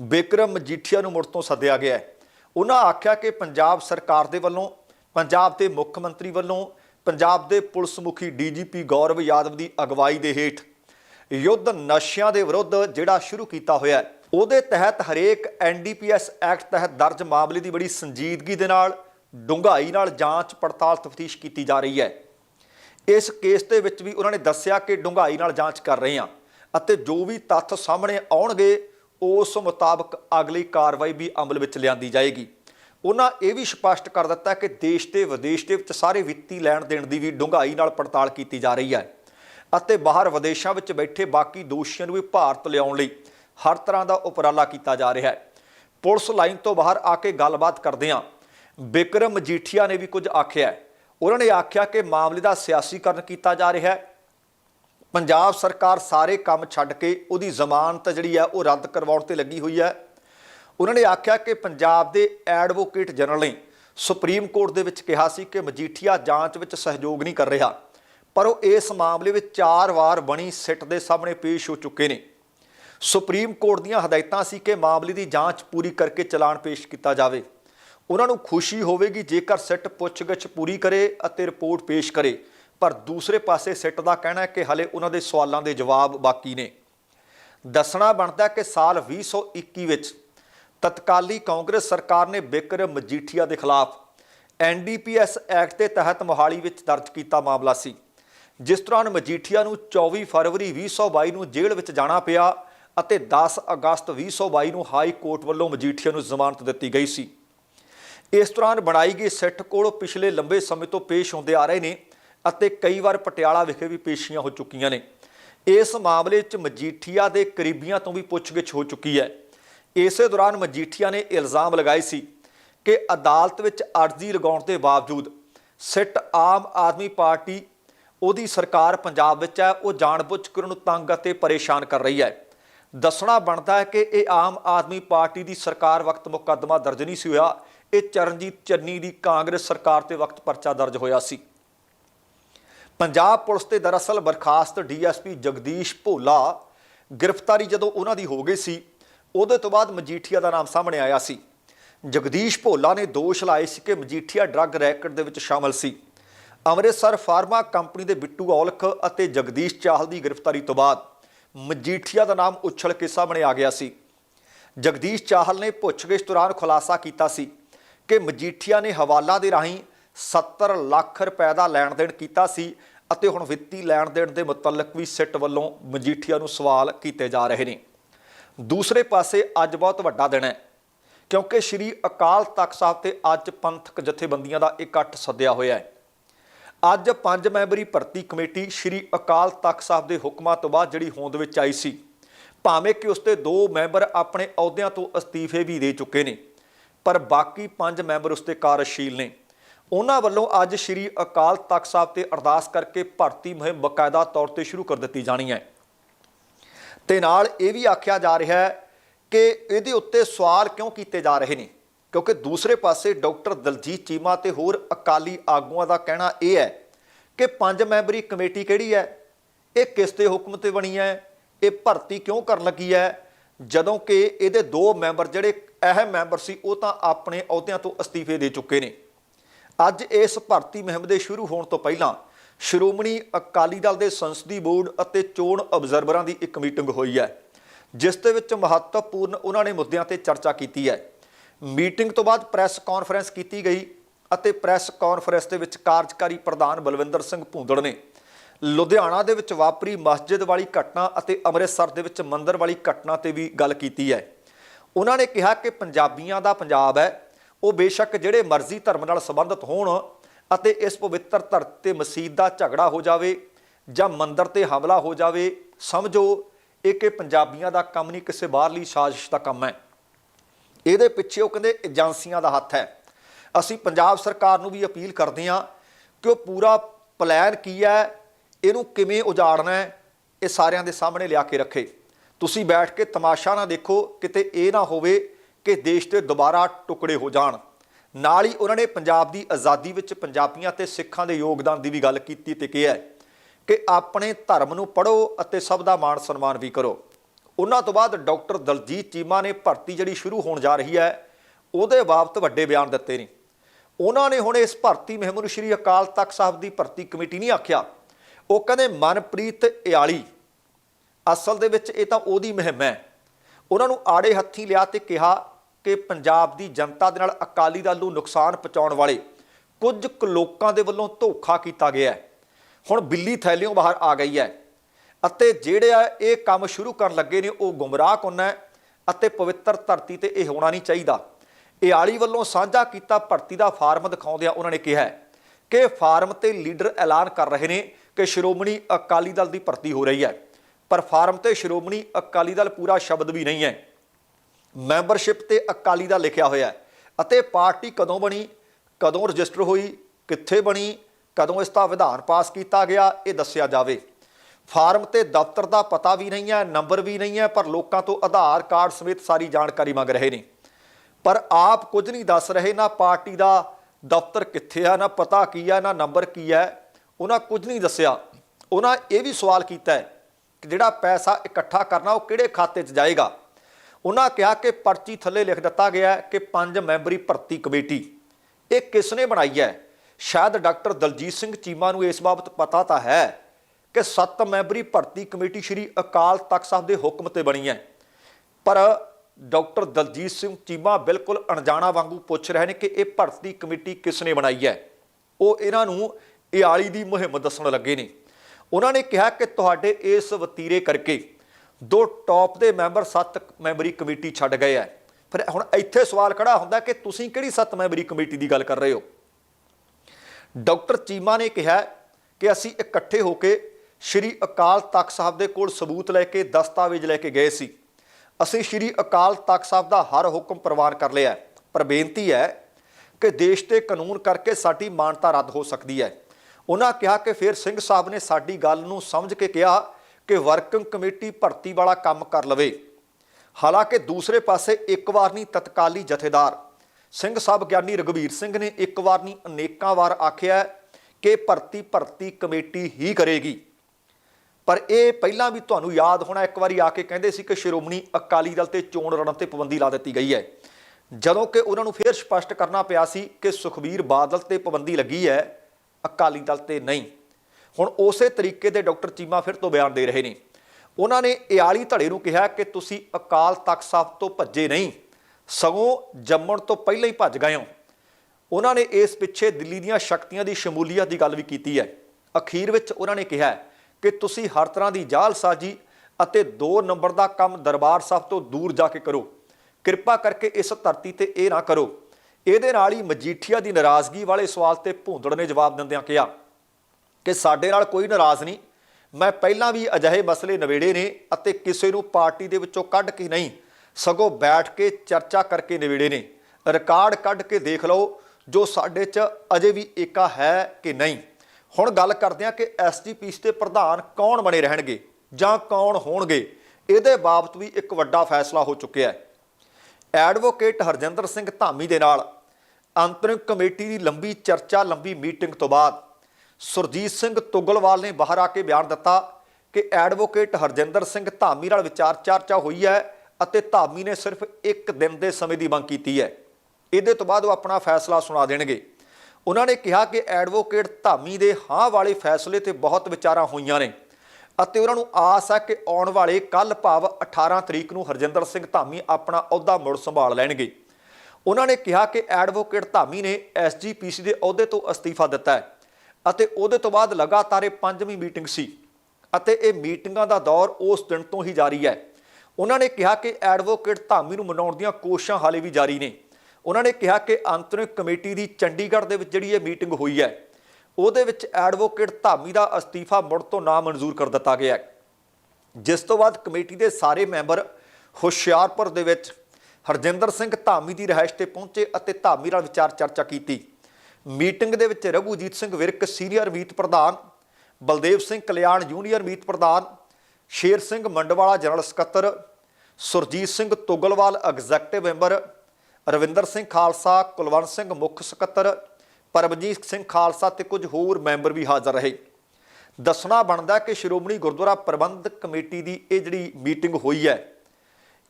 ਬਿਕਰਮ ਮਜੀਠੀਆ ਨੂੰ ਮੁੜ ਤੋਂ ਸੱਦਿਆ ਗਿਆ ਹੈ। ਉਹਨਾਂ ਆਖਿਆ ਕਿ ਪੰਜਾਬ ਸਰਕਾਰ ਦੇ ਵੱਲੋਂ, ਪੰਜਾਬ ਦੇ ਮੁੱਖ ਮੰਤਰੀ ਵੱਲੋਂ, ਪੰਜਾਬ ਦੇ ਪੁਲਿਸ ਮੁਖੀ ਡੀਜੀਪੀ ਗੌਰਵ ਯਾਦਵ ਦੀ ਅਗਵਾਈ ਦੇ ਹੇਠ ਯੁੱਧ ਨਸ਼ਿਆਂ ਦੇ ਵਿਰੁੱਧ ਜਿਹੜਾ ਸ਼ੁਰੂ ਕੀਤਾ ਹੋਇਆ ਉਹਦੇ ਤਹਿਤ ਹਰੇਕ ਐਨਡੀਪੀਐਸ ਐਕਟ ਤਹਿਤ ਦਰਜ ਮਾਮਲੇ ਦੀ ਬੜੀ ਸੰਜੀਦਗੀ ਦੇ ਨਾਲ, ਡੂੰਘਾਈ ਨਾਲ ਜਾਂਚ ਪੜਤਾਲ ਤਫਤੀਸ਼ ਕੀਤੀ ਜਾ ਰਹੀ ਹੈ। ਇਸ ਕੇਸ ਦੇ ਵਿੱਚ ਵੀ ਉਹਨਾਂ ਨੇ ਦੱਸਿਆ ਕਿ ਡੂੰਘਾਈ ਨਾਲ ਜਾਂਚ ਕਰ ਰਹੇ ਹਾਂ ਅਤੇ ਜੋ ਵੀ ਤੱਥ ਸਾਹਮਣੇ ਆਉਣਗੇ ਉਸ ਮੁਤਾਬਕ ਅਗਲੀ ਕਾਰਵਾਈ ਵੀ ਅਮਲ ਵਿੱਚ ਲਿਆਂਦੀ ਜਾਏਗੀ। ਉਹਨਾਂ ਇਹ ਵੀ ਸਪਸ਼ਟ ਕਰ ਦਿੱਤਾ ਕਿ ਦੇਸ਼ ਤੇ ਵਿਦੇਸ਼ ਦੇ ਵਿੱਚ ਸਾਰੇ ਵਿੱਤੀ ਲੈਣ ਦੇਣ ਦੀ ਵੀ ਡੂੰਘਾਈ ਨਾਲ ਪੜਤਾਲ ਕੀਤੀ ਜਾ ਰਹੀ ਹੈ ਅਤੇ ਬਾਹਰ ਵਿਦੇਸ਼ਾਂ ਵਿੱਚ ਬੈਠੇ ਬਾਕੀ ਦੋਸ਼ੀਆਂ ਨੂੰ ਵੀ ਭਾਰਤ ਲਿਆਉਣ ਲਈ ਹਰ ਤਰ੍ਹਾਂ ਦਾ ਉਪਰਾਲਾ ਕੀਤਾ ਜਾ ਰਿਹਾ ਹੈ। ਪੁਲਿਸ ਲਾਈਨ ਤੋਂ ਬਾਹਰ ਆ ਕੇ ਗੱਲਬਾਤ ਕਰਦੇ ਹਾਂ ਬਿਕਰਮ ਮਜੀਠੀਆ ਨੇ ਵੀ ਕੁਝ ਆਖਿਆ ਉਹਨਾਂ ਨੇ ਆਖਿਆ ਕਿ ਮਾਮਲੇ ਦਾ ਸਿਆਸੀਕਰਨ ਕੀਤਾ ਜਾ ਰਿਹਾ ਹੈ ਪੰਜਾਬ ਸਰਕਾਰ ਸਾਰੇ ਕੰਮ ਛੱਡ ਕੇ ਉਹਦੀ ਜ਼ਮਾਨਤ ਜਿਹੜੀ ਹੈ ਉਹ ਰੱਦ ਕਰਵਾਉਣ ਤੇ ਲੱਗੀ ਹੋਈ ਹੈ। ਉਹਨਾਂ ਨੇ ਆਖਿਆ ਕਿ ਪੰਜਾਬ ਦੇ ਐਡਵੋਕੇਟ ਜਨਰਲ ਨੇ ਸੁਪਰੀਮ ਕੋਰਟ ਦੇ ਵਿੱਚ ਕਿਹਾ ਸੀ ਕਿ ਮਜੀਠੀਆ ਜਾਂਚ ਵਿੱਚ ਸਹਿਯੋਗ ਨਹੀਂ ਕਰ ਰਿਹਾ, ਪਰ ਉਹ ਇਸ ਮਾਮਲੇ ਵਿੱਚ ਚਾਰ ਵਾਰ ਬਣੀ ਸਿੱਟ ਦੇ ਸਾਹਮਣੇ ਪੇਸ਼ ਹੋ ਚੁੱਕੇ ਨੇ। ਸੁਪਰੀਮ ਕੋਰਟ ਦੀਆਂ ਹਦਾਇਤਾਂ ਸੀ ਕਿ ਮਾਮਲੇ ਦੀ ਜਾਂਚ ਪੂਰੀ ਕਰਕੇ ਚਲਾਨ ਪੇਸ਼ ਕੀਤਾ ਜਾਵੇ। ਉਹਨਾਂ ਨੂੰ ਖੁਸ਼ੀ ਹੋਵੇਗੀ ਜੇਕਰ ਸਿੱਟ ਪੁੱਛਗਿੱਛ ਪੂਰੀ ਕਰੇ ਅਤੇ ਰਿਪੋਰਟ ਪੇਸ਼ ਕਰੇ। ਪਰ ਦੂਸਰੇ ਪਾਸੇ ਸਿੱਟ ਦਾ ਕਹਿਣਾ ਹੈ ਕਿ ਹਲੇ ਉਹਨਾਂ ਦੇ ਸਵਾਲਾਂ ਦੇ ਜਵਾਬ ਬਾਕੀ ਨੇ। ਦੱਸਣਾ ਬਣਦਾ ਕਿ ਸਾਲ 2021 ਵਿੱਚ ਤਤਕਾਲੀ ਕਾਂਗਰਸ ਸਰਕਾਰ ਨੇ ਬਿਕਰਮ ਮਜੀਠੀਆ ਦੇ ਖਿਲਾਫ ਐਨਡੀਪੀਐਸ ਐਕਟ ਦੇ ਤਹਿਤ ਮੋਹਾਲੀ ਵਿੱਚ ਦਰਜ ਕੀਤਾ ਮਾਮਲਾ ਸੀ। ਜਿਸ ਦੌਰਾਨ ਮਜੀਠੀਆ ਨੂੰ 24 ਫਰਵਰੀ 2022 ਨੂੰ ਜੇਲ੍ਹ ਵਿੱਚ ਜਾਣਾ ਪਿਆ ਅਤੇ 10 ਅਗਸਤ 2022 ਨੂੰ ਹਾਈ ਕੋਰਟ ਵੱਲੋਂ ਮਜੀਠੀਆ ਨੂੰ ਜ਼ਮਾਨਤ ਦਿੱਤੀ ਗਈ ਸੀ। ਇਸ ਦੌਰਾਨ ਬਣਾਈ ਗਈ ਸਿੱਟ ਕੋਲ ਪਿਛਲੇ ਲੰਬੇ ਸਮੇਂ ਤੋਂ ਪੇਸ਼ ਹੁੰਦੇ ਆ ਰਹੇ ਨੇ ਅਤੇ ਕਈ ਵਾਰ ਪਟਿਆਲਾ ਵਿਖੇ ਵੀ ਪੇਸ਼ੀਆਂ ਹੋ ਚੁੱਕੀਆਂ ਨੇ। ਇਸ ਮਾਮਲੇ 'ਚ ਮਜੀਠੀਆ ਦੇ ਕਰੀਬੀਆਂ ਤੋਂ ਵੀ ਪੁੱਛਗਿੱਛ ਹੋ ਚੁੱਕੀ ਹੈ। ਇਸੇ ਦੌਰਾਨ ਮਜੀਠੀਆ ਨੇ ਇਲਜ਼ਾਮ ਲਗਾਏ ਸੀ ਕਿ ਅਦਾਲਤ ਵਿੱਚ ਅਰਜ਼ੀ ਲਗਾਉਣ ਦੇ ਬਾਵਜੂਦ ਸਿੱਟ ਆਮ ਆਦਮੀ ਪਾਰਟੀ ਉਹਦੀ ਸਰਕਾਰ ਪੰਜਾਬ ਵਿੱਚ ਹੈ, ਉਹ ਜਾਣਬੁੱਝ ਕੇ ਉਹਨੂੰ ਤੰਗ ਅਤੇ ਪਰੇਸ਼ਾਨ ਕਰ ਰਹੀ ਹੈ। ਦੱਸਣਾ ਬਣਦਾ ਹੈ ਕਿ ਇਹ ਆਮ ਆਦਮੀ ਪਾਰਟੀ ਦੀ ਸਰਕਾਰ ਵਕਤ ਮੁਕੱਦਮਾ ਦਰਜ ਨਹੀਂ ਸੀ ਹੋਇਆ। ਇਹ ਚਰਨਜੀਤ ਚੰਨੀ ਦੀ ਕਾਂਗਰਸ ਸਰਕਾਰ ਤੇ ਵਕਤ ਪਰਚਾ ਦਰਜ ਹੋਇਆ ਸੀ। ਪੰਜਾਬ ਪੁਲਿਸ ਤੇ ਦਰਅਸਲ ਬਰਖਾਸਤ ਡੀਐਸਪੀ ਜਗਦੀਸ਼ ਭੋਲਾ ਗ੍ਰਿਫਤਾਰੀ ਜਦੋਂ ਉਹਨਾਂ ਦੀ ਹੋ ਗਈ ਸੀ, ਉਹਦੇ ਤੋਂ ਬਾਅਦ ਮਜੀਠੀਆ ਦਾ ਨਾਮ ਸਾਹਮਣੇ ਆਇਆ ਸੀ। ਜਗਦੀਸ਼ ਭੋਲਾ ਨੇ ਦੋਸ਼ ਲਾਏ ਸੀ ਕਿ ਮਜੀਠੀਆ ਡਰੱਗ ਰੈਕਟ ਦੇ ਵਿੱਚ ਸ਼ਾਮਲ ਸੀ। ਅੰਮ੍ਰਿਤਸਰ ਫਾਰਮਾ ਕੰਪਨੀ ਦੇ ਬਿੱਟੂ ਔਲਖ ਅਤੇ ਜਗਦੀਸ਼ ਚਾਹਲ ਦੀ ਗ੍ਰਿਫਤਾਰੀ ਤੋਂ ਬਾਅਦ ਮਜੀਠੀਆ ਦਾ ਨਾਮ ਉਛਲ ਕੇ ਸਾਹਮਣੇ ਆ ਗਿਆ ਸੀ। ਜਗਦੀਸ਼ ਚਾਹਲ ਨੇ ਪੁੱਛਗਿੱਛ ਦੌਰਾਨ ਖੁਲਾਸਾ ਕੀਤਾ ਸੀ ਕਿ ਮਜੀਠੀਆ ਨੇ ਹਵਾਲਾ ਦੇ ਰਾਹੀਂ 70 ਲੱਖ ਰੁਪਏ ਦਾ ਲੈਣ ਦੇਣ ਕੀਤਾ ਸੀ ਅਤੇ ਹੁਣ ਵਿੱਤੀ ਲੈਣ ਦੇਣ ਦੇ ਮੁਤਲਕ ਵੀ ਸਿੱਟ ਵੱਲੋਂ ਮਜੀਠੀਆ ਨੂੰ ਸਵਾਲ ਕੀਤੇ ਜਾ ਰਹੇ ਨੇ। ਦੂਸਰੇ ਪਾਸੇ ਅੱਜ ਬਹੁਤ ਵੱਡਾ ਦਿਨ ਹੈ, ਕਿਉਂਕਿ ਸ੍ਰੀ ਅਕਾਲ ਤਖਤ ਸਾਹਿਬ ਤੇ ਅੱਜ ਪੰਥਕ ਜਥੇਬੰਦੀਆਂ ਦਾ ਇਕੱਠ ਸੱਦਿਆ ਹੋਇਆ ਹੈ। ਅੱਜ ਪੰਜ ਮੈਂਬਰੀ ਭਰਤੀ ਕਮੇਟੀ ਸ੍ਰੀ ਅਕਾਲ ਤਖਤ ਸਾਹਿਬ ਦੇ ਹੁਕਮਾਂ ਤੋਂ ਬਾਅਦ ਜਿਹੜੀ ਹੋਂਦ ਵਿੱਚ ਆਈ ਸੀ, ਭਾਵੇਂ ਕਿ ਉਸ ਤੇ ਦੋ ਮੈਂਬਰ ਆਪਣੇ ਅਹੁਦਿਆਂ ਤੋਂ ਅਸਤੀਫੇ ਵੀ ਦੇ ਚੁੱਕੇ ਨੇ, ਪਰ ਬਾਕੀ ਪੰਜ ਮੈਂਬਰ ਉਸ ਤੇ ਕਾਰਜਸ਼ੀਲ ਨੇ। ਉਹਨਾਂ ਵੱਲੋਂ ਅੱਜ ਸ੍ਰੀ ਅਕਾਲ ਤਖਤ ਸਾਹਿਬ ਤੇ ਅਰਦਾਸ ਕਰਕੇ ਭਰਤੀ ਮੁਹਿੰਮ ਬਕਾਇਦਾ ਤੌਰ ਤੇ ਸ਼ੁਰੂ ਕਰ ਦਿੱਤੀ ਜਾਣੀ ਹੈ। ਤੇ ਨਾਲ ਇਹ ਵੀ ਆਖਿਆ ਜਾ ਰਿਹਾ ਹੈ ਕਿ ਇਹਦੇ ਉੱਤੇ ਸਵਾਲ ਕਿਉਂ ਕੀਤੇ ਜਾ ਰਹੇ ਨੇ? ਕਿਉਂਕਿ ਦੂਸਰੇ ਪਾਸੇ ਡਾਕਟਰ ਦਲਜੀਤ ਚੀਮਾ ਤੇ ਹੋਰ ਅਕਾਲੀ ਆਗੂਆਂ ਦਾ ਕਹਿਣਾ ਇਹ ਹੈ ਕਿ ਪੰਜ ਮੈਂਬਰੀ ਕਮੇਟੀ ਕਿਹੜੀ ਹੈ? ਇਹ ਕਿਸ ਦੇ ਹੁਕਮ ਤੇ ਬਣੀ ਹੈ? ਇਹ ਭਰਤੀ ਕਿਉਂ ਕਰਨ ਲੱਗੀ ਹੈ? ਜਦੋਂ ਕਿ ਇਹਦੇ ਦੋ ਮੈਂਬਰ ਜਿਹੜੇ ਅਹਿਮ ਮੈਂਬਰ ਸੀ ਉਹ ਤਾਂ ਆਪਣੇ ਅਹੁਦਿਆਂ ਤੋਂ ਅਸਤੀਫੇ ਦੇ ਚੁੱਕੇ ਨੇ। ਅੱਜ ਇਸ ਭਰਤੀ ਮੁਹਿੰਮ ਦੇ ਸ਼ੁਰੂ ਹੋਣ ਤੋਂ ਪਹਿਲਾਂ ਸ਼੍ਰੋਮਣੀ ਅਕਾਲੀ ਦਲ ਦੇ ਸੰਸਦੀ ਬੋਰਡ ਅਤੇ ਚੋਣ ਅਬਜ਼ਰਵਰਾਂ ਦੀ ਇੱਕ ਮੀਟਿੰਗ ਹੋਈ ਹੈ, ਜਿਸ ਦੇ ਵਿੱਚ ਮਹੱਤਵਪੂਰਨ ਉਹਨਾਂ ਨੇ ਮੁੱਦਿਆਂ ਤੇ ਚਰਚਾ ਕੀਤੀ ਹੈ। ਮੀਟਿੰਗ ਤੋਂ ਬਾਅਦ ਪ੍ਰੈਸ ਕਾਨਫਰੰਸ ਕੀਤੀ ਗਈ ਅਤੇ ਪ੍ਰੈਸ ਕਾਨਫਰੰਸ ਦੇ ਵਿੱਚ ਕਾਰਜਕਾਰੀ ਪ੍ਰਧਾਨ ਬਲਵਿੰਦਰ ਸਿੰਘ ਭੂੰਦੜ ਨੇ ਲੁਧਿਆਣਾ ਦੇ ਵਿੱਚ ਵਾਪਰੀ ਮਸਜਿਦ ਵਾਲੀ ਘਟਨਾ ਅਤੇ ਅੰਮ੍ਰਿਤਸਰ ਦੇ ਵਿੱਚ ਮੰਦਰ ਵਾਲੀ ਘਟਨਾ ਤੇ ਵੀ ਗੱਲ ਕੀਤੀ ਹੈ। ਉਹਨਾਂ ਨੇ ਕਿਹਾ ਕਿ ਪੰਜਾਬੀਆਂ ਦਾ ਪੰਜਾਬ ਹੈ ਉਹ ਬੇਸ਼ੱਕ ਜਿਹੜੇ ਮਰਜ਼ੀ ਧਰਮ ਨਾਲ ਸੰਬੰਧਿਤ ਹੋਣ ਅਤੇ ਇਸ ਪਵਿੱਤਰ ਧਰਤੀ ਤੇ ਮਸੀਤ ਦਾ ਝਗੜਾ ਹੋ ਜਾਵੇ ਜਾਂ ਮੰਦਰ ਤੇ ਹਮਲਾ ਹੋ ਜਾਵੇ, ਸਮਝੋ ਇਹ ਕਿ ਪੰਜਾਬੀਆਂ ਦਾ ਕੰਮ ਨਹੀਂ, ਕਿਸੇ ਬਾਹਰਲੀ ਸਾਜ਼ਿਸ਼ ਦਾ ਕੰਮ ਹੈ। ਇਹਦੇ ਪਿੱਛੇ ਉਹ ਕਹਿੰਦੇ ਏਜੰਸੀਆਂ ਦਾ ਹੱਥ ਹੈ। ਅਸੀਂ ਪੰਜਾਬ ਸਰਕਾਰ ਨੂੰ ਵੀ ਅਪੀਲ ਕਰਦੇ ਹਾਂ ਕਿ ਉਹ ਪੂਰਾ ਪਲਾਨ ਕੀ ਹੈ, ਇਹਨੂੰ ਕਿਵੇਂ ਉਜਾੜਨਾ ਹੈ, ਇਹ ਸਾਰਿਆਂ ਦੇ ਸਾਹਮਣੇ ਲਿਆ ਕੇ ਰੱਖੇ। ਤੁਸੀਂ ਬੈਠ ਕੇ ਤਮਾਸ਼ਾ ਨਾ ਦੇਖੋ, ਕਿਤੇ ਇਹ ਨਾ ਹੋਵੇ ਕਿ ਦੇਸ਼ ਦੇ ਦੁਬਾਰਾ ਟੁਕੜੇ ਹੋ ਜਾਣ। ਨਾਲ ਹੀ ਉਹਨਾਂ ਨੇ ਪੰਜਾਬ ਦੀ ਆਜ਼ਾਦੀ ਵਿੱਚ ਪੰਜਾਬੀਆਂ ਤੇ ਸਿੱਖਾਂ ਦੇ ਯੋਗਦਾਨ ਦੀ ਵੀ ਗੱਲ ਕੀਤੀ ਤੇ ਕਿਹਾ ਕਿ ਆਪਣੇ ਧਰਮ ਨੂੰ ਪੜੋ ਅਤੇ ਸਭ ਦਾ ਮਾਣ ਸਨਮਾਨ ਵੀ ਕਰੋ। ਉਹਨਾਂ ਤੋਂ ਬਾਅਦ ਡਾਕਟਰ ਦਲਜੀਤ ਚੀਮਾ ਨੇ ਭਰਤੀ ਜਿਹੜੀ ਸ਼ੁਰੂ ਹੋਣ ਜਾ ਰਹੀ ਹੈ, ਉਹਦੇ ਬਾਬਤ ਵੱਡੇ ਬਿਆਨ ਦਿੱਤੇ ਨੇ। ਉਹਨਾਂ ਨੇ ਹੁਣ ਇਸ ਭਰਤੀ ਮੁਹਿੰਮ ਨੂੰ ਸ਼੍ਰੀ ਅਕਾਲ ਤਖਤ ਸਾਹਿਬ ਦੀ ਭਰਤੀ ਕਮੇਟੀ ਨਹੀਂ ਆਖਿਆ। ਉਹ ਕਹਿੰਦੇ, ਮਨਪ੍ਰੀਤ ਇਆਲੀ, ਅਸਲ ਦੇ ਵਿੱਚ ਇਹ ਤਾਂ ਉਹਦੀ ਮੁਹਿੰਮ ਹੈ। ਉਹਨਾਂ ਨੂੰ ਆੜੇ ਹੱਥੀ ਲਿਆ ਤੇ ਕਿਹਾ ਕਿ ਪੰਜਾਬ ਦੀ ਜਨਤਾ ਦੇ ਨਾਲ ਅਕਾਲੀ ਦਲ ਨੂੰ ਨੁਕਸਾਨ ਪਹੁੰਚਾਉਣ ਵਾਲੇ ਕੁਝ ਕੁ ਲੋਕਾਂ ਦੇ ਵੱਲੋਂ ਧੋਖਾ ਕੀਤਾ ਗਿਆ ਹੈ। ਹੁਣ ਬਿੱਲੀ ਥੈਲਿਓਂ ਬਾਹਰ ਆ ਗਈ ਹੈ ਅਤੇ ਜਿਹੜੇ ਆ ਇਹ ਕੰਮ ਸ਼ੁਰੂ ਕਰਨ ਲੱਗੇ ਨੇ, ਉਹ ਗੁੰਮਰਾਹ ਕੁੰਨ ਹੈ ਅਤੇ ਪਵਿੱਤਰ ਧਰਤੀ ਤੇ ਇਹ ਹੋਣਾ ਨਹੀਂ ਚਾਹੀਦਾ। ਇਹ ਆਲੀ ਵੱਲੋਂ ਸਾਂਝਾ ਕੀਤਾ ਭਰਤੀ ਦਾ ਫਾਰਮ ਦਿਖਾਉਂਦਿਆਂ ਉਹਨਾਂ ਨੇ ਕਿਹਾ ਕਿ ਫਾਰਮ ਤੇ ਲੀਡਰ ਐਲਾਨ ਕਰ ਰਹੇ ਨੇ ਕਿ ਸ਼੍ਰੋਮਣੀ ਅਕਾਲੀ ਦਲ ਦੀ ਭਰਤੀ ਹੋ ਰਹੀ ਹੈ। ਪਰ ਫਾਰਮ ਤੇ ਸ਼੍ਰੋਮਣੀ ਅਕਾਲੀ ਦਲ ਪੂਰਾ ਸ਼ਬਦ ਵੀ ਨਹੀਂ ਹੈ। ਮੈਂਬਰਸ਼ਿਪ ਤੇ ਅਕਾਲੀ ਦਾ ਲਿਖਿਆ ਹੋਇਆ ਹੈ। ਅਤੇ ਪਾਰਟੀ ਕਦੋਂ ਬਣੀ, ਕਦੋਂ ਰਜਿਸਟਰ ਹੋਈ, ਕਿੱਥੇ ਬਣੀ, ਕਦੋਂ ਇਸ ਦਾ ਵਿਧਾਨ ਪਾਸ ਕੀਤਾ ਗਿਆ, ਇਹ ਦੱਸਿਆ ਜਾਵੇ। ਫਾਰਮ ਤੇ ਦਫ਼ਤਰ ਦਾ ਪਤਾ ਵੀ ਨਹੀਂ ਹੈ, ਨੰਬਰ ਵੀ ਨਹੀਂ ਹੈ, ਪਰ ਲੋਕਾਂ ਤੋਂ ਆਧਾਰ ਕਾਰਡ ਸਮੇਤ ਸਾਰੀ ਜਾਣਕਾਰੀ ਮੰਗ ਰਹੇ ਨੇ। ਪਰ ਆਪ ਕੁਝ ਨਹੀਂ ਦੱਸ ਰਹੇ, ਨਾ ਪਾਰਟੀ ਦਾ ਦਫ਼ਤਰ ਕਿੱਥੇ ਆ, ਨਾ ਪਤਾ ਕੀ ਹੈ ਨਾ ਨੰਬਰ ਕੀ ਹੈ। ਉਹਨਾਂ ਕੁਝ ਨਹੀਂ ਦੱਸਿਆ। ਉਹਨਾਂ ਇਹ ਵੀ ਸਵਾਲ ਕੀਤਾ ਹੈ ਕਿ ਜਿਹੜਾ ਪੈਸਾ ਇਕੱਠਾ ਕਰਨਾ, ਉਹ ਕਿਹੜੇ ਖਾਤੇ 'ਚ ਜਾਏਗਾ? ਉਹਨਾਂ ਕਿਹਾ ਕਿ ਪਰਚੀ ਥੱਲੇ ਲਿਖ ਦਿੱਤਾ ਗਿਆ ਕਿ ਪੰਜ ਮੈਂਬਰੀ ਭਰਤੀ ਕਮੇਟੀ। ਇਹ ਕਿਸ ਨੇ ਬਣਾਈ ਹੈ? ਸ਼ਾਇਦ ਡਾਕਟਰ ਦਲਜੀਤ ਸਿੰਘ ਚੀਮਾ ਨੂੰ ਇਸ ਬਾਬਤ ਪਤਾ ਤਾਂ ਹੈ ਕਿ ਸੱਤ ਮੈਂਬਰੀ ਭਰਤੀ ਕਮੇਟੀ ਸ਼੍ਰੀ ਅਕਾਲ ਤਖਤ ਸਾਹਿਬ ਦੇ ਹੁਕਮ ਤੇ ਬਣੀ ਹੈ। ਪਰ ਡਾਕਟਰ ਦਲਜੀਤ ਸਿੰਘ ਚੀਮਾ ਬਿਲਕੁਲ ਅਣਜਾਣਾ ਵਾਂਗੂ ਪੁੱਛ ਰਹੇ ਨੇ ਕਿ ਇਹ ਭਰਤੀ ਕਮੇਟੀ ਕਿਸ ਨੇ ਬਣਾਈ ਹੈ? ਉਹ ਇਹਨਾਂ ਨੂੰ ਇਆਲੀ ਦੀ ਮੁਹਿੰਮ ਦੱਸਣ ਲੱਗੇ ਨੇ। ਉਹਨਾਂ ਨੇ ਕਿਹਾ ਕਿ ਤੁਹਾਡੇ ਇਸ ਵਤੀਰੇ ਕਰਕੇ ਦੋ ਟੌਪ ਦੇ ਮੈਂਬਰ ਸੱਤ ਮੈਂਬਰੀ ਕਮੇਟੀ ਛੱਡ ਗਏ ਆ ਫਿਰ ਹੁਣ ਇੱਥੇ ਸਵਾਲ ਖੜਾ ਹੁੰਦਾ ਕਿ ਤੁਸੀਂ ਕਿਹੜੀ ਸੱਤ ਮੈਂਬਰੀ ਕਮੇਟੀ ਦੀ ਗੱਲ ਕਰ ਰਹੇ ਹੋ? ਡਾਕਟਰ ਚੀਮਾ ਨੇ ਕਿਹਾ ਕਿ ਅਸੀਂ ਇਕੱਠੇ ਹੋ ਕੇ ਸ਼੍ਰੀ ਅਕਾਲ ਤਖਤ ਸਾਹਿਬ ਦੇ ਕੋਲ ਸਬੂਤ ਲੈ ਕੇ, ਦਸਤਾਵੇਜ਼ ਲੈ ਕੇ ਗਏ ਸੀ। ਅਸੀਂ ਸ਼੍ਰੀ ਅਕਾਲ ਤਖਤ ਸਾਹਿਬ ਦਾ ਹਰ ਹੁਕਮ ਪ੍ਰਵਾਨ ਕਰ ਲਿਆ ਪਰ ਬੇਨਤੀ ਹੈ ਕਿ ਦੇਸ਼ ਤੇ ਕਾਨੂੰਨ ਕਰਕੇ ਸਾਡੀ ਮਾਨਤਾ ਰੱਦ ਹੋ ਸਕਦੀ ਹੈ ਉਹਨਾਂ ਕਿਹਾ ਕਿ ਫਿਰ ਸਿੰਘ ਸਾਹਿਬ ਨੇ ਸਾਡੀ ਗੱਲ ਨੂੰ ਸਮਝ ਕੇ ਕਿਹਾ ਕਿ ਵਰਕਿੰਗ ਕਮੇਟੀ ਭਰਤੀ ਵਾਲਾ ਕੰਮ ਕਰ ਲਵੇ। ਹਾਲਾਂਕਿ ਦੂਸਰੇ ਪਾਸੇ ਇੱਕ ਵਾਰ ਨਹੀਂ ਤਤਕਾਲੀ ਜਥੇਦਾਰ ਸਿੰਘ ਸਾਹਿਬ ਗਿਆਨੀ ਰਗਵੀਰ ਸਿੰਘ ਨੇ ਇੱਕ ਵਾਰ ਨਹੀਂ ਅਨੇਕਾਂ ਵਾਰ ਆਖਿਆ ਕਿ ਭਰਤੀ ਭਰਤੀ ਕਮੇਟੀ ਹੀ ਕਰੇਗੀ। ਪਰ ਇਹ ਪਹਿਲਾਂ ਵੀ ਤੁਹਾਨੂੰ ਯਾਦ ਹੋਣਾ ਇੱਕ ਵਾਰੀ ਆ ਕੇ ਕਹਿੰਦੇ ਸੀ ਕਿ ਸ਼੍ਰੋਮਣੀ ਅਕਾਲੀ ਦਲ ਤੇ ਚੋਣ ਲੜਨ ਤੇ ਪਾਬੰਦੀ ਲਾ ਦਿੱਤੀ ਗਈ ਹੈ। ਜਦੋਂ ਕਿ ਉਹਨਾਂ ਨੂੰ ਫੇਰ ਸਪਸ਼ਟ ਕਰਨਾ ਪਿਆ ਸੀ ਕਿ ਸੁਖਬੀਰ ਬਾਦਲ ਤੇ ਪਾਬੰਦੀ ਲੱਗੀ ਹੈ, ਅਕਾਲੀ ਦਲ ਤੇ ਨਹੀਂ। ਹੁਣ ਉਸੇ ਤਰੀਕੇ ਦੇ ਡਾਕਟਰ ਚੀਮਾ ਫਿਰ ਤੋਂ ਬਿਆਨ ਦੇ ਰਹੇ ਨੇ। ਉਹਨਾਂ ਨੇ ਇਆਲੀ ਧੜੇ ਨੂੰ ਕਿਹਾ ਕਿ ਤੁਸੀਂ ਅਕਾਲ ਤਖਤ ਸਾਹਿਬ ਤੋਂ ਭੱਜੇ ਨਹੀਂ, ਸਗੋਂ ਜੰਮਣ ਤੋਂ ਪਹਿਲਾਂ ਹੀ ਭੱਜ ਗਏ ਹੋ। ਉਹਨਾਂ ਨੇ ਇਸ ਪਿੱਛੇ ਦਿੱਲੀ ਦੀਆਂ ਸ਼ਕਤੀਆਂ ਦੀ ਸ਼ਮੂਲੀਅਤ ਦੀ ਗੱਲ ਵੀ ਕੀਤੀ ਹੈ। ਅਖੀਰ ਵਿੱਚ ਉਹਨਾਂ ਨੇ ਕਿਹਾ ਕਿ ਤੁਸੀਂ ਹਰ ਤਰ੍ਹਾਂ ਦੀ ਜਾਲਸਾਜ਼ੀ ਅਤੇ 2 ਨੰਬਰ ਦਾ ਕੰਮ ਦਰਬਾਰ ਸਾਹਿਬ ਤੋਂ ਦੂਰ ਜਾ ਕੇ ਕਰੋ। ਕਿਰਪਾ ਕਰਕੇ ਇਸ ਧਰਤੀ ਤੇ ਇਹ ਨਾ ਕਰੋ। ਇਹਦੇ ਨਾਲ ਹੀ ਮਜੀਠੀਆ ਦੀ ਨਾਰਾਜ਼ਗੀ ਵਾਲੇ ਸਵਾਲ ਤੇ ਭੂੰਦੜ ਨੇ ਜਵਾਬ ਦਿੰਦਿਆਂ ਕਿਹਾ। ਕਿ ਸਾਡੇ ਨਾਲ ਕੋਈ ਨਾਰਾਜ਼ ਨਹੀਂ। ਮੈਂ ਪਹਿਲਾਂ ਵੀ ਅਜਿਹੇ ਮਸਲੇ ਨਵੇੜੇ ਨੇ ਅਤੇ ਕਿਸੇ ਨੂੰ ਪਾਰਟੀ ਦੇ ਵਿੱਚੋਂ ਕੱਢ ਕੇ ਨਹੀਂ, ਸਗੋਂ ਬੈਠ ਕੇ ਚਰਚਾ ਕਰਕੇ ਨਵੇੜੇ ਨੇ। ਰਿਕਾਰਡ ਕੱਢ ਕੇ ਦੇਖ ਲਓ ਜੋ ਸਾਡੇ 'ਚ ਅਜੇ ਵੀ ਏਕਾ ਹੈ ਕਿ ਨਹੀਂ। ਹੁਣ ਗੱਲ ਕਰਦੇ ਹਾਂ ਕਿ ਐਸਜੀਪੀਸੀ ਦੇ ਪ੍ਰਧਾਨ ਕੌਣ ਬਣੇ ਰਹਿਣਗੇ ਜਾਂ ਕੌਣ ਹੋਣਗੇ, ਇਹਦੇ ਬਾਬਤ ਵੀ ਇੱਕ ਵੱਡਾ ਫੈਸਲਾ ਹੋ ਚੁੱਕਿਆ ਹੈ। ਐਡਵੋਕੇਟ ਹਰਜਿੰਦਰ ਸਿੰਘ ਧਾਮੀ ਦੇ ਨਾਲ ਅੰਤਰਿਮ ਕਮੇਟੀ ਦੀ ਲੰਬੀ ਚਰਚਾ, ਲੰਬੀ ਮੀਟਿੰਗ ਤੋਂ ਬਾਅਦ ਸੁਰਜੀਤ ਸਿੰਘ ਤੁਗਲਵਾਲ ਨੇ ਬਾਹਰ ਆ ਕੇ ਬਿਆਨ ਦਿੱਤਾ ਕਿ ਐਡਵੋਕੇਟ ਹਰਜਿੰਦਰ ਸਿੰਘ ਧਾਮੀ ਨਾਲ ਵਿਚਾਰ ਚਰਚਾ ਹੋਈ ਹੈ ਅਤੇ ਧਾਮੀ ਨੇ ਸਿਰਫ ਇੱਕ ਦਿਨ ਦੇ ਸਮੇਂ ਦੀ ਮੰਗ ਕੀਤੀ ਹੈ। ਇਹਦੇ ਤੋਂ ਬਾਅਦ ਉਹ ਆਪਣਾ ਫੈਸਲਾ ਸੁਣਾ ਦੇਣਗੇ। ਉਹਨਾਂ ਨੇ ਕਿਹਾ ਕਿ ਐਡਵੋਕੇਟ ਧਾਮੀ ਦੇ ਹਾਂ ਵਾਲੇ ਫੈਸਲੇ ਤੇ ਬਹੁਤ ਵਿਚਾਰਾਂ ਹੋਈਆਂ ਨੇ ਅਤੇ ਉਹਨਾਂ ਨੂੰ ਆਸ ਹੈ ਕਿ ਆਉਣ ਵਾਲੇ ਕੱਲ ਭਾਵ 18 ਤਰੀਕ ਨੂੰ ਹਰਜਿੰਦਰ ਸਿੰਘ ਧਾਮੀ ਆਪਣਾ ਅਹੁਦਾ ਮੁੜ ਸੰਭਾਲ ਲੈਣਗੇ। ਉਹਨਾਂ ਨੇ ਕਿਹਾ ਕਿ ਐਡਵੋਕੇਟ ਧਾਮੀ ਨੇ ਐਸਜੀਪੀਸੀ ਦੇ ਅਹੁਦੇ ਤੋਂ ਅਸਤੀਫਾ ਦਿੱਤਾ ਹੈ। ਅਤੇ ਉਹਦੇ ਤੋਂ ਬਾਅਦ ਲਗਾਤਾਰ ਇਹ ਪੰਜਵੀਂ ਮੀਟਿੰਗ ਸੀ ਅਤੇ ਇਹ ਮੀਟਿੰਗਾਂ ਦਾ ਦੌਰ ਉਸ ਦਿਨ ਤੋਂ ਹੀ ਜਾਰੀ ਹੈ। ਉਹਨਾਂ ਨੇ ਕਿਹਾ ਕਿ ਐਡਵੋਕੇਟ ਧਾਮੀ ਨੂੰ ਮਨਾਉਣ ਦੀਆਂ ਕੋਸ਼ਿਸ਼ਾਂ ਹਾਲੇ ਵੀ ਜਾਰੀ ਨੇ। ਉਹਨਾਂ ਨੇ ਕਿਹਾ ਕਿ ਅੰਤਰਿਮ ਕਮੇਟੀ ਦੀ ਚੰਡੀਗੜ੍ਹ ਦੇ ਵਿੱਚ ਜਿਹੜੀ ਇਹ ਮੀਟਿੰਗ ਹੋਈ ਹੈ, ਉਹਦੇ ਵਿੱਚ ਐਡਵੋਕੇਟ ਧਾਮੀ ਦਾ ਅਸਤੀਫਾ ਮੁੜ ਤੋਂ ਨਾ ਮਨਜ਼ੂਰ ਕਰ ਦਿੱਤਾ ਗਿਆ ਹੈ। ਜਿਸ ਤੋਂ ਬਾਅਦ ਕਮੇਟੀ ਦੇ ਸਾਰੇ ਮੈਂਬਰ ਹੁਸ਼ਿਆਰਪੁਰ ਦੇ ਵਿੱਚ ਹਰਜਿੰਦਰ ਸਿੰਘ ਧਾਮੀ ਦੀ ਰਿਹਾਇਸ਼ ਤੇ ਪਹੁੰਚੇ ਅਤੇ ਧਾਮੀ ਨਾਲ ਵਿਚਾਰ ਚਰਚਾ ਕੀਤੀ। ਮੀਟਿੰਗ ਦੇ ਵਿੱਚ ਰਘੂਜੀਤ ਸਿੰਘ ਵਿਰਕ, ਸੀਨੀਅਰ ਮੀਤ ਪ੍ਰਧਾਨ, ਬਲਦੇਵ ਸਿੰਘ ਕਲਿਆਣ ਜੂਨੀਅਰ ਮੀਤ ਪ੍ਰਧਾਨ, ਸ਼ੇਰ ਸਿੰਘ ਮੰਡਵਾਲਾ ਜਨਰਲ ਸਕੱਤਰ, ਸੁਰਜੀਤ ਸਿੰਘ ਤੁਗਲਵਾਲ ਐਗਜ਼ੈਕਟਿਵ ਮੈਂਬਰ, ਰਵਿੰਦਰ ਸਿੰਘ ਖਾਲਸਾ, ਕੁਲਵੰਤ ਸਿੰਘ ਮੁੱਖ ਸਕੱਤਰ, ਪਰਮਜੀਤ ਸਿੰਘ ਖਾਲਸਾ ਤੇ ਕੁਝ ਹੋਰ ਮੈਂਬਰ ਵੀ ਹਾਜ਼ਰ ਰਹੇ। ਦੱਸਣਾ ਬਣਦਾ ਕਿ ਸ਼੍ਰੋਮਣੀ ਗੁਰਦੁਆਰਾ ਪ੍ਰਬੰਧਕ ਕਮੇਟੀ ਦੀ ਇਹ ਜਿਹੜੀ ਮੀਟਿੰਗ ਹੋਈ ਹੈ,